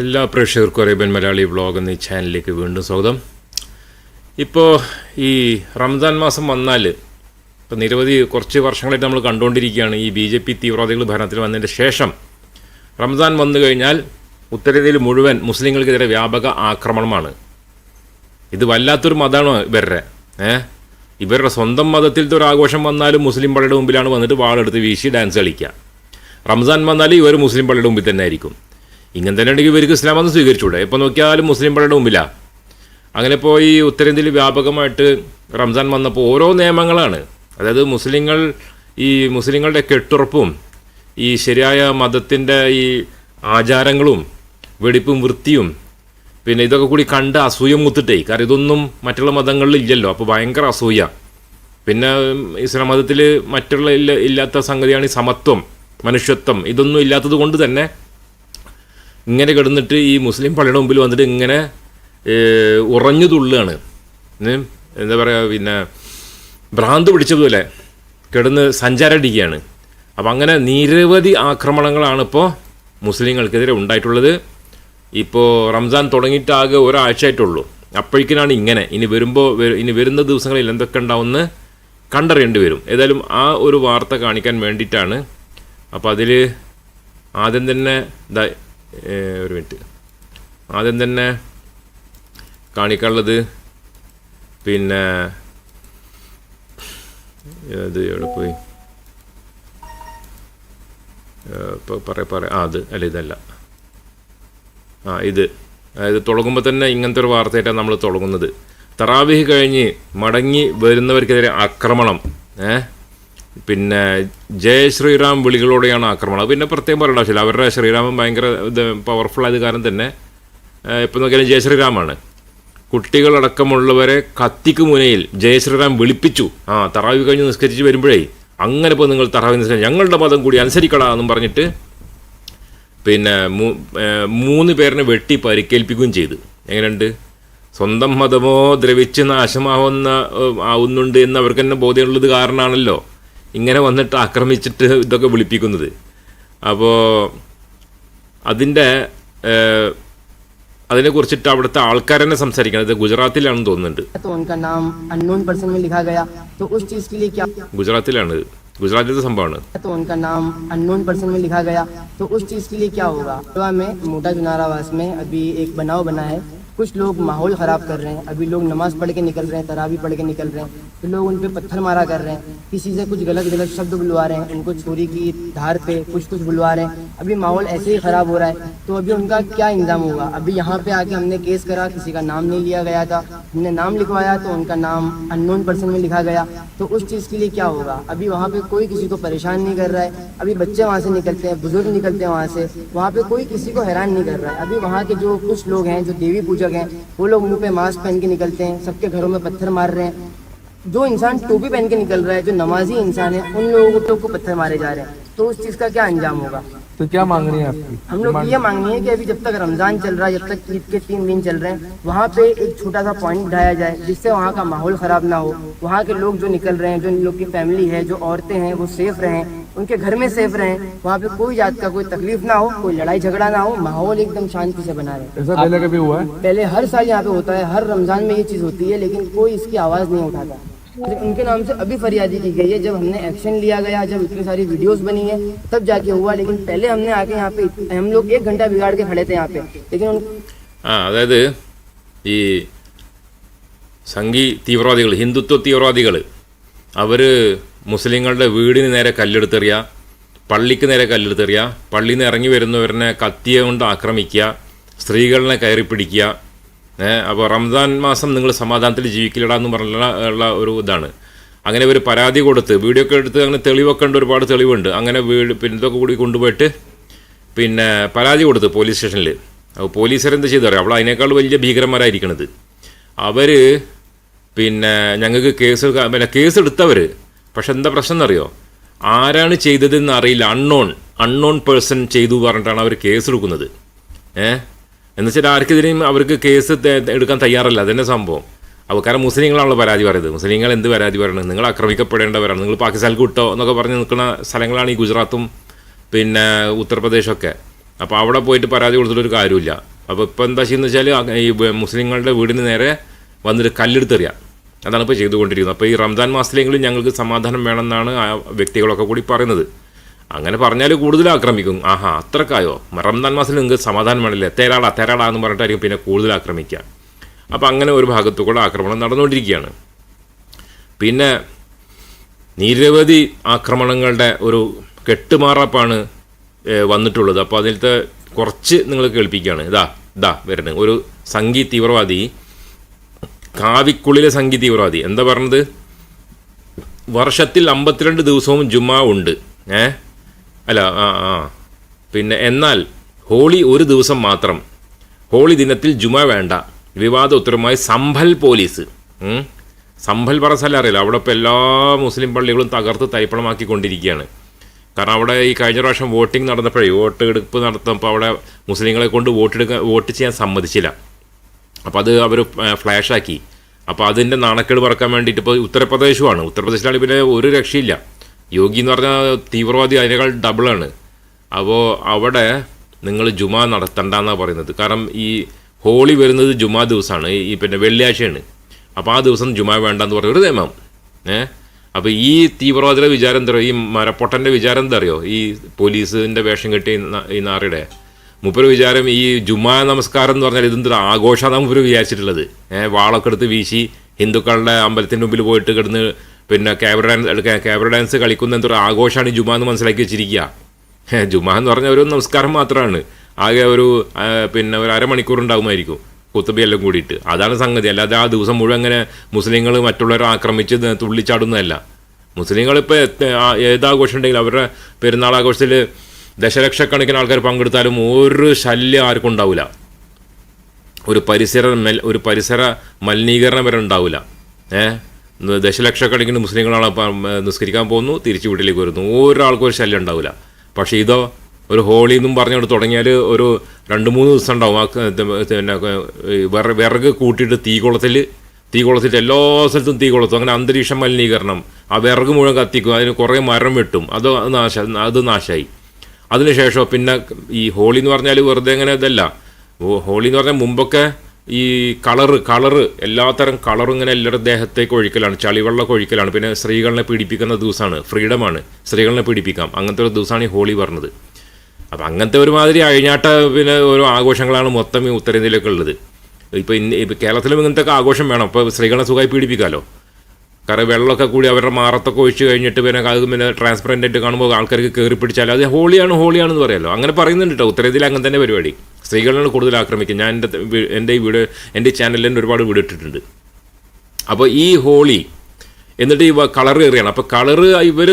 എല്ലാ പ്രേക്ഷകർക്കും Arabian Malayali vlog എന്ന ചാനലിലേക്ക് വീണ്ടും സ്വാഗതം. ഇപ്പോൾ ഈ റംസാൻ മാസം വന്നാൽ ഇപ്പോൾ നിരവധി കുറച്ച് വർഷങ്ങളായിട്ട് നമ്മൾ കണ്ടുകൊണ്ടിരിക്കുകയാണ്. ഈ ബി ജെ പി തീവ്രവാദികൾ ഭരണത്തിൽ വന്നതിന്റെ ശേഷം റംസാൻ വന്നു കഴിഞ്ഞാൽ ഉത്തരേന്ത്യയിൽ മുഴുവൻ മുസ്ലിങ്ങൾക്കെതിരെ വ്യാപക ആക്രമണമാണ്. ഇത് വല്ലാത്തൊരു മതമാണ് ഇവരുടെ. ഏഹ് ഇവരുടെ സ്വന്തം മതത്തിലത്തെ ഒരു ആഘോഷം വന്നാലും മുസ്ലിം പള്ളിയുടെ മുമ്പിലാണ് വന്നിട്ട് വാളെടുത്ത് വീശി ഡാൻസ് കളിക്കുക. റംസാൻ വന്നാൽ ഇവർ മുസ്ലിം പള്ളിയുടെ മുമ്പിൽ തന്നെ ആയിരിക്കും. ഇങ്ങനെ തന്നെ ഉണ്ടെങ്കിൽ ഇവർക്ക് ഇസ്ലാം വന്ന് സ്വീകരിച്ചൂടെ എപ്പോൾ നോക്കിയാലും മുസ്ലിം പള്ളിയുടെ മുമ്പിലാണ് അങ്ങനെ ഇപ്പോൾ ഈ ഉത്തരേന്ത്യയിൽ വ്യാപകമായിട്ട് റംസാൻ വന്നപ്പോൾ ഓരോ നിയമങ്ങളാണ്. അതായത് മുസ്ലിങ്ങൾ ഈ മുസ്ലിങ്ങളുടെ കെട്ടുറപ്പും ഈ ശരിയായ മതത്തിന്റെ ഈ ആചാരങ്ങളും വെടിപ്പും വൃത്തിയും പിന്നെ ഇതൊക്കെ കൂടി കണ്ട് അസൂയ മുത്തിട്ടേ. കാരണം ഇതൊന്നും മറ്റുള്ള മതങ്ങളിൽ ഇല്ലല്ലോ. അപ്പോൾ ഭയങ്കര അസൂയ. പിന്നെ ഇസ്ലാം മതത്തിൽ മറ്റുള്ള ഇല്ല ഇല്ലാത്ത സംഗതിയാണ് ഈ സമത്വം മനുഷ്യത്വം. ഇതൊന്നും ഇല്ലാത്തത് കൊണ്ട് തന്നെ ഇങ്ങനെ കിടന്നിട്ട് ഈ മുസ്ലിം പള്ളിയുടെ മുമ്പിൽ വന്നിട്ട് ഇങ്ങനെ ഉറഞ്ഞു തുള്ളുകയാണ്. എന്താ പറയുക പിന്നെ ഭ്രാന്ത് പിടിച്ചതുപോലെ കിടന്ന് സഞ്ചാരടിക്കുകയാണ്. അപ്പം അങ്ങനെ നിരവധി ആക്രമണങ്ങളാണ് ഇപ്പോൾ മുസ്ലിങ്ങൾക്കെതിരെ ഉണ്ടായിട്ടുള്ളത്. ഇപ്പോൾ റംസാൻ തുടങ്ങിയിട്ടാകെ ഒരാഴ്ചയായിട്ടുള്ളൂ. അപ്പോഴേക്കിനാണ് ഇങ്ങനെ. ഇനി വരുമ്പോൾ ഇനി വരുന്ന ദിവസങ്ങളിൽ എന്തൊക്കെ ഉണ്ടാവുമെന്ന് കണ്ടറിയേണ്ടി വരും. ഏതായാലും ആ ഒരു വാർത്ത കാണിക്കാൻ വേണ്ടിയിട്ടാണ്. അപ്പോൾ അതിൽ ആദ്യം തന്നെ ഒരു മിനിറ്റ്. ആദ്യം തന്നെ കാണിക്കാനുള്ളത് പിന്നെ ഇത് എവിടെ പോയി? ഇപ്പോൾ പറ പറയാം ആ അത് അല്ല ഇതല്ല. ആ ഇത്. അതായത് തുടങ്ങുമ്പോൾ തന്നെ ഇങ്ങനത്തെ ഒരു വാർത്തയായിട്ടാണ് നമ്മൾ തുടങ്ങുന്നത്. തറാവിഹ് കഴിഞ്ഞ് മടങ്ങി വരുന്നവർക്കെതിരെ ആക്രമണം. ഏ? പിന്നെ ജയ ശ്രീറാം വിളികളോടെയാണ് ആക്രമണം. അത് പിന്നെ പ്രത്യേകം പറയേണ്ട ആവശ്യമില്ല. അവരുടെ ശ്രീരാമൻ ഭയങ്കര പവർഫുൾ ആയത് കാരണം തന്നെ ഇപ്പം നോക്കിയാലും ജയ ശ്രീറാമാണ്. കുട്ടികളടക്കമുള്ളവരെ കത്തിക്ക് മുനയിൽ ജയ ശ്രീറാം വിളിപ്പിച്ചു. ആ തറാവി കഴിഞ്ഞ് നിസ്കരിച്ച് വരുമ്പോഴേ അങ്ങനെ ഇപ്പോൾ നിങ്ങൾ തറാവി നിസ്കരിച്ചു ഞങ്ങളുടെ മതം കൂടി അനുസരിക്കടാ എന്നും പറഞ്ഞിട്ട് പിന്നെ മൂന്ന് പേരിനെ വെട്ടി പരിക്കേൽപ്പിക്കുകയും ചെയ്തു. എങ്ങനെയുണ്ട്? സ്വന്തം മതമോ ദ്രവിച്ച് നാശമാവുന്ന ആവുന്നുണ്ട് എന്ന് അവർക്ക് തന്നെ ബോധ്യമുള്ളത് കാരണമാണല്ലോ. ഇങ്ങനെ വന്നിട്ട് ആക്രമിച്ചിട്ട് ഇതൊക്കെ വിളിപ്പിക്കുന്നത് അപ്പോൾ അതിൻ്റെ ഏർ, അതിനെക്കുറിച്ചിട്ട് അവിടുത്തെ ആൾക്കാർ തന്നെ സംസാരിക്കുന്നത് ഗുജറാത്തിലാണെന്ന് തോന്നുന്നുണ്ട് तो उनका नाम अननोन पर्सन में लिखा गया तो उस चीज के लिए क्या ഗുജറാത്തിലാണ് ഗുജറാത്തിലത്തെ സംഭവമാണ് तो उनका नाम अननोन पर्सन में लिखा गया तो उस चीज के लिए क्या होगा गोवा में मोटा चुनारावास में अभी एक बनाव बना है कुछ लोग माहौल खराब कर रहे हैं, अभी लोग नमाज़ पढ़ के निकल रहे हैं, तरावी पढ़ के निकल रहे हैं तो लोग उन पर पत्थर मारा कर रहे हैं, किसी से कुछ गलत गलत शब्द बुलवा रहे हैं, उनको छुरी की धार पे कुछ कुछ बुलवा रहे हैं, अभी माहौल ऐसे ही खराब हो रहा है तो अभी उनका क्या इंजाम होगा? अभी यहाँ पे आके हमने केस करा, किसी का नाम नहीं लिया गया था, हमने नाम लिखवाया तो उनका नाम अननोन पर्सन में लिखा गया तो उस चीज़ के लिए क्या होगा? अभी वहाँ पे कोई किसी को परेशान नहीं कर रहा है, अभी बच्चे वहाँ से निकलते हैं, बुज़ुर्ग निकलते हैं वहाँ से, वहाँ पे कोई किसी को हैरान नहीं कर रहा है, अभी वहाँ के जो कुछ लोग हैं, जो देवी पूजक हैं। वो लोग मुँह पे मास्क पहन के निकलते हैं, सबके घरों में पत्थर मार रहे हैं। जो इंसान टोपी पहन के निकल रहा है, जो नमाजी इंसान है, उन लोगों को पत्थर मारे जा रहे हैं। तो उस चीज़ का क्या अंजाम होगा? तो क्या मांग रही है आपकी? हम लोग ये मांगनी है कि अभी जब तक रमज़ान चल रहा है जब तक ईद के तीन दिन चल रहे हैं वहाँ पे एक छोटा सा पॉइंट उठाया जाए जिससे वहाँ का माहौल खराब ना हो। वहाँ के लोग जो निकल रहे हैं जो लोग की फैमिली है जो औरतें हैं वो सेफ़ रहें उनके घर में सेफ़ रहें वहाँ पे कोई जात का कोई तकलीफ़ ना हो कोई लड़ाई झगड़ा ना हो माहौल एकदम शांति से बना रहे। ऐसा पहले कभी हुआ है? पहले हर साल यहाँ पे होता है हर रमज़ान में ये चीज़ होती है लेकिन कोई इसकी आवाज़ नहीं उठाता। उनके नाम से अभी फरियादी की गई है जब हमने एक्शन लिया गया जब इतनी सारी वीडियोस बनी है तब जाके हुआ लेकिन पहले हमने आके यहाँ पे हम लोग एक घंटा बिगाड़ के खड़े थे यहाँ पे लेकिन उन ആ അതായത് ഈ സംഘി തീവ്രവാദികൾ ഹിന്ദുത്വ തീവ്രവാദികൾ അവർ മുസ്ലിങ്ങളുടെ വീടിന് നേരെ കല്ലെടുത്തെറിയുക പള്ളിക്ക് നേരെ കല്ലെടുത്തെറിയുക പള്ളിയിൽ നിന്ന് ഇറങ്ങി വരുന്നവരനെ കത്തിയ കൊണ്ട് ആക്രമിക്കുക സ്ത്രീകളെ കയറി പിടിക്കുക ഏഹ് അപ്പോൾ റംസാൻ മാസം നിങ്ങൾ സമാധാനത്തിൽ ജീവിക്കില്ലടാന്ന് പറഞ്ഞുള്ള ഒരു ഇതാണ്. അങ്ങനെ ഒരു പരാതി കൊടുത്ത് വീഡിയോ ഒക്കെ എടുത്ത് അങ്ങനെ തെളിവൊക്കെ ഉണ്ട് ഒരുപാട് തെളിവുണ്ട്. അങ്ങനെ വീട് പിന്നെ ഇതൊക്കെ കൂടി കൊണ്ടുപോയിട്ട് പിന്നെ പരാതി കൊടുത്ത് പോലീസ് സ്റ്റേഷനിൽ അപ്പോൾ പോലീസുകാരെന്ത് ചെയ്തു അറിയാം? അവൾ അതിനേക്കാൾ വലിയ ഭീകരന്മാരായിരിക്കണത്. അവർ പിന്നെ ഞങ്ങൾക്ക് കേസ് പിന്നെ കേസ് എടുത്തവർ പക്ഷെ എന്താ പ്രശ്നം എന്നറിയോ? ആരാണ് ചെയ്തതെന്ന് അറിയില്ല. അൺനോൺ അൺനോൺ പേഴ്സൺ ചെയ്തു പറഞ്ഞിട്ടാണ് അവർ കേസ് എടുക്കുന്നത്. ഏഹ് എന്ന് വെച്ചാൽ ആർക്കെതിരെയും അവർക്ക് കേസ് എടുക്കാൻ തയ്യാറല്ല. അതന്നെ സംഭവം. അപ്പോൾ കാരണം മുസ്ലിങ്ങളാണല്ലോ പരാതി പറയുന്നത്. മുസ്ലിങ്ങൾ എന്ത് പരാതി പറയുന്നത് നിങ്ങൾ ആക്രമിക്കപ്പെടേണ്ടവരാണ്. നിങ്ങൾ പാകിസ്ഥാനിൽ വിട്ടോ എന്നൊക്കെ പറഞ്ഞ് നിൽക്കുന്ന സ്ഥലങ്ങളാണ് ഈ ഗുജറാത്തും പിന്നെ ഉത്തർപ്രദേശൊക്കെ. അപ്പോൾ അവിടെ പോയിട്ട് പരാതി കൊടുത്തിട്ടൊരു കാര്യമില്ല അപ്പോൾ ഇപ്പോൾ എന്താ ചെയ്യുന്നത് വെച്ചാൽ ഈ മുസ്ലിങ്ങളുടെ വീടിന് നേരെ വന്നിട്ട് കല്ലെടുത്തെറിയാം. അതാണ് ഇപ്പോൾ ചെയ്തുകൊണ്ടിരിക്കുന്നത്. അപ്പോൾ ഈ റംസാൻ മാസത്തിലെങ്കിലും ഞങ്ങൾക്ക് സമാധാനം വേണമെന്നാണ് ആ വ്യക്തികളൊക്കെ കൂടി പറയുന്നത്. അങ്ങനെ പറഞ്ഞാൽ കൂടുതൽ ആക്രമിക്കും. ആഹാ അത്രക്കായോ? റംദാൻ മാസത്തിൽ നിങ്ങൾക്ക് സമാധാനം വേണമല്ലേ തേരാടാ തേരാടാ എന്ന് പറഞ്ഞിട്ടായിരിക്കും പിന്നെ കൂടുതൽ ആക്രമിക്കുക. അപ്പോൾ അങ്ങനെ ഒരു ഭാഗത്തു കൂടെ ആക്രമണം നടന്നുകൊണ്ടിരിക്കുകയാണ്. പിന്നെ നിരവധി ആക്രമണങ്ങളുടെ ഒരു കെട്ടുമാറാപ്പാണ് ഏഹ്, വന്നിട്ടുള്ളത്. അപ്പോൾ അതിലത്തെ കുറച്ച് നിങ്ങൾ കേൾപ്പിക്കുകയാണ്. ഇതാ ഇതാ വരുന്നത്. ഒരു സംഗീ തീവ്രവാദി കാവിക്കുള്ളിലെ സംഗീ തീവ്രവാദി. എന്താ പറഞ്ഞത്? വർഷത്തിൽ അമ്പത്തിരണ്ട് ദിവസവും ജുമാ ഉണ്ട്. ഏ? അല്ല ആ ആ. പിന്നെ എന്നാൽ ഹോളി ഒരു ദിവസം മാത്രം. ഹോളി ദിനത്തിൽ ജുമ വേണ്ട. വിവാദ ഉത്തരവുമായി സംഭൽ പോലീസ്. സംഭൽ പറ സ്ഥലം അറിയില്ല. അവിടെ ഇപ്പോൾ എല്ലാ മുസ്ലിം പള്ളികളും തകർത്ത് തരിപ്പണമാക്കിക്കൊണ്ടിരിക്കുകയാണ്. കാരണം അവിടെ ഈ കഴിഞ്ഞ പ്രാവശ്യം വോട്ടിംഗ് നടന്നപ്പോഴേ വോട്ട് എടുപ്പ് നടത്തുമ്പോൾ അവിടെ മുസ്ലിങ്ങളെ കൊണ്ട് വോട്ടെടുക്കാൻ വോട്ട് ചെയ്യാൻ സമ്മതിച്ചില്ല. അപ്പോൾ അത് അവർ ഫ്ലാഷാക്കി. അപ്പോൾ അതിന്റെ നാണക്കേട് പറക്കാൻ വേണ്ടിയിട്ട് ഇപ്പോൾ ഉത്തർപ്രദേശുമാണ് ഉത്തർപ്രദേശിലാണ് പിന്നെ ഒരു രക്ഷയില്ല. യോഗി എന്ന് പറഞ്ഞാൽ തീവ്രവാദി അതിനേക്കാൾ ഡബിളാണ് അപ്പോൾ അവിടെ നിങ്ങൾ ജുമാ നടത്തണ്ടെന്നാണ് പറയുന്നത്. കാരണം ഈ ഹോളി വരുന്നത് ജുമാ ദിവസമാണ് ഈ പിന്നെ വെള്ളിയാഴ്ചയാണ്. അപ്പോൾ ആ ദിവസം ജുമാ വേണ്ട എന്ന് പറഞ്ഞ ഒരു നിയമം. ഏ? അപ്പോൾ ഈ തീവ്രവാദിയുടെ വിചാരം എന്താ ഈ മരപ്പൊട്ടന്റെ വിചാരം എന്താ അറിയോ? ഈ പോലീസിന്റെ വേഷം കെട്ടി ഈ നാറിയുടെ. മുപ്പര് വിചാരം ഈ ജുമാ നമസ്കാരം എന്ന് പറഞ്ഞാൽ ഇതെന്തൊരു ആഘോഷമാണ് മുപ്പര് വിചാരിച്ചിട്ടുള്ളത്. ഏഹ് വാളൊക്കെ എടുത്ത് വീശി ഹിന്ദുക്കളുടെ അമ്പലത്തിന്റെ മുമ്പിൽ പോയിട്ട് കിടന്ന് പിന്നെ ക്യാമറ ഡാൻസ് ക്യാമറ ഡാൻസ് കളിക്കുന്ന എന്തൊരു ആഘോഷമാണ് ജുമാ എന്ന് മനസ്സിലാക്കി വെച്ചിരിക്കുക. ജുമാ എന്ന് പറഞ്ഞ ഒരു നമസ്കാരം മാത്രമാണ് ആകെ ഒരു പിന്നെ ഒരു അരമണിക്കൂർ ഉണ്ടാകുമായിരിക്കും കുത്തുബിയെല്ലാം കൂടിയിട്ട്. അതാണ് സംഗതി. അല്ലാതെ ആ ദിവസം മുഴുവൻ അങ്ങനെ മുസ്ലിങ്ങൾ മറ്റുള്ളവരെ ആക്രമിച്ച് തുള്ളിച്ചാടുന്നതല്ല. മുസ്ലിങ്ങൾ മുസ്ലിങ്ങളിപ്പോൾ ഏതാഘോഷം ഉണ്ടെങ്കിലും അവരുടെ പെരുന്നാൾ ആഘോഷത്തിൽ ദശലക്ഷക്കണക്കിന് ആൾക്കാർ പങ്കെടുത്താലും ഒരു ശല്യം ആർക്കും ഉണ്ടാവില്ല ഒരു പരിസര ഒരു പരിസര മലിനീകരണം വരെ ഉണ്ടാവില്ല ഏഹ് ദശലക്ഷക്കണക്കിന് മുസ്ലിങ്ങളാണ് നിസ്കരിക്കാൻ പോകുന്നു തിരിച്ചു വീട്ടിലേക്ക് വരുന്നു. ഒരാൾക്കും ഒരു ശല്യം ഉണ്ടാവില്ല. പക്ഷേ ഇതോ ഒരു ഹോളി എന്നും പറഞ്ഞുകൊണ്ട് തുടങ്ങിയാൽ ഒരു രണ്ട് മൂന്ന് ദിവസം ഉണ്ടാവും. ആ പിന്നെ വിറ വിറക് കൂട്ടിയിട്ട് തീകുളത്തിൽ തീ എല്ലാ സ്ഥലത്തും തീ അങ്ങനെ അന്തരീക്ഷ മലിനീകരണം ആ വിറക് മുഴുവൻ കത്തിക്കും അതിന് കുറേ മരം വെട്ടും. അത് നാശ അത് നാശമായി അതിനുശേഷം പിന്നെ ഈ ഹോളി എന്ന് പറഞ്ഞാൽ വെറുതെ അങ്ങനെ ഇതല്ല. ഹോളി എന്ന് പറഞ്ഞാൽ മുമ്പൊക്കെ ഈ കളറ് കളറ് എല്ലാത്തരം കളറും ഇങ്ങനെ എല്ലാവരുടെ ദേഹത്തേക്ക് ഒഴിക്കലാണ് ചളിവെള്ളമൊക്കെ ഒഴിക്കലാണ്. പിന്നെ സ്ത്രീകളെ പീഡിപ്പിക്കുന്ന ദിവസമാണ് ഫ്രീഡമാണ്. സ്ത്രീകളെ പീഡിപ്പിക്കാം. അങ്ങനത്തെ ഒരു ദിവസമാണ് ഈ ഹോളി പറഞ്ഞത്. അപ്പം അങ്ങനത്തെ ഒരുമാതിരി അഴിഞ്ഞാട്ട പിന്നെ ഓരോ ആഘോഷങ്ങളാണ് മൊത്തം ഈ ഉത്തരേന്ത്യയിലൊക്കെ ഉള്ളത്. ഇപ്പോൾ ഇന്ന് ഇപ്പോൾ കേരളത്തിലും ഇങ്ങനത്തെ ആഘോഷം വേണം. അപ്പോൾ സ്ത്രീകളെ സുഖമായി പീഡിപ്പിക്കാമല്ലോ കാരണം വെള്ളമൊക്കെ കൂടി അവരുടെ മാറത്തൊക്കെ ഒഴിച്ച് കഴിഞ്ഞിട്ട് പിന്നെ അത് പിന്നെ ട്രാൻസ്പെറന്റ് ആയിട്ട് കാണുമ്പോൾ ആൾക്കാർക്ക് കയറി പിടിച്ചാൽ അത് ഹോളിയാണ് ഹോളിയാണെന്ന് പറയാമല്ലോ അങ്ങനെ പറയുന്നുണ്ട് കേട്ടോ. ഉത്തരേന്ത്യയിൽ അങ്ങനെ തന്നെ പരിപാടി. സ്ത്രീകളാണ് കൂടുതൽ ആക്രമിക്കുക ഞാൻ എന്റെ എന്റെ ഈ വീട് എന്റെ ചാനലിൽ തന്നെ ഒരുപാട് വീട് ഇട്ടിട്ടുണ്ട്. അപ്പോൾ ഈ ഹോളി എന്നിട്ട് ഇവ കളർ എറിയണം. അപ്പോൾ കളർ ഇവർ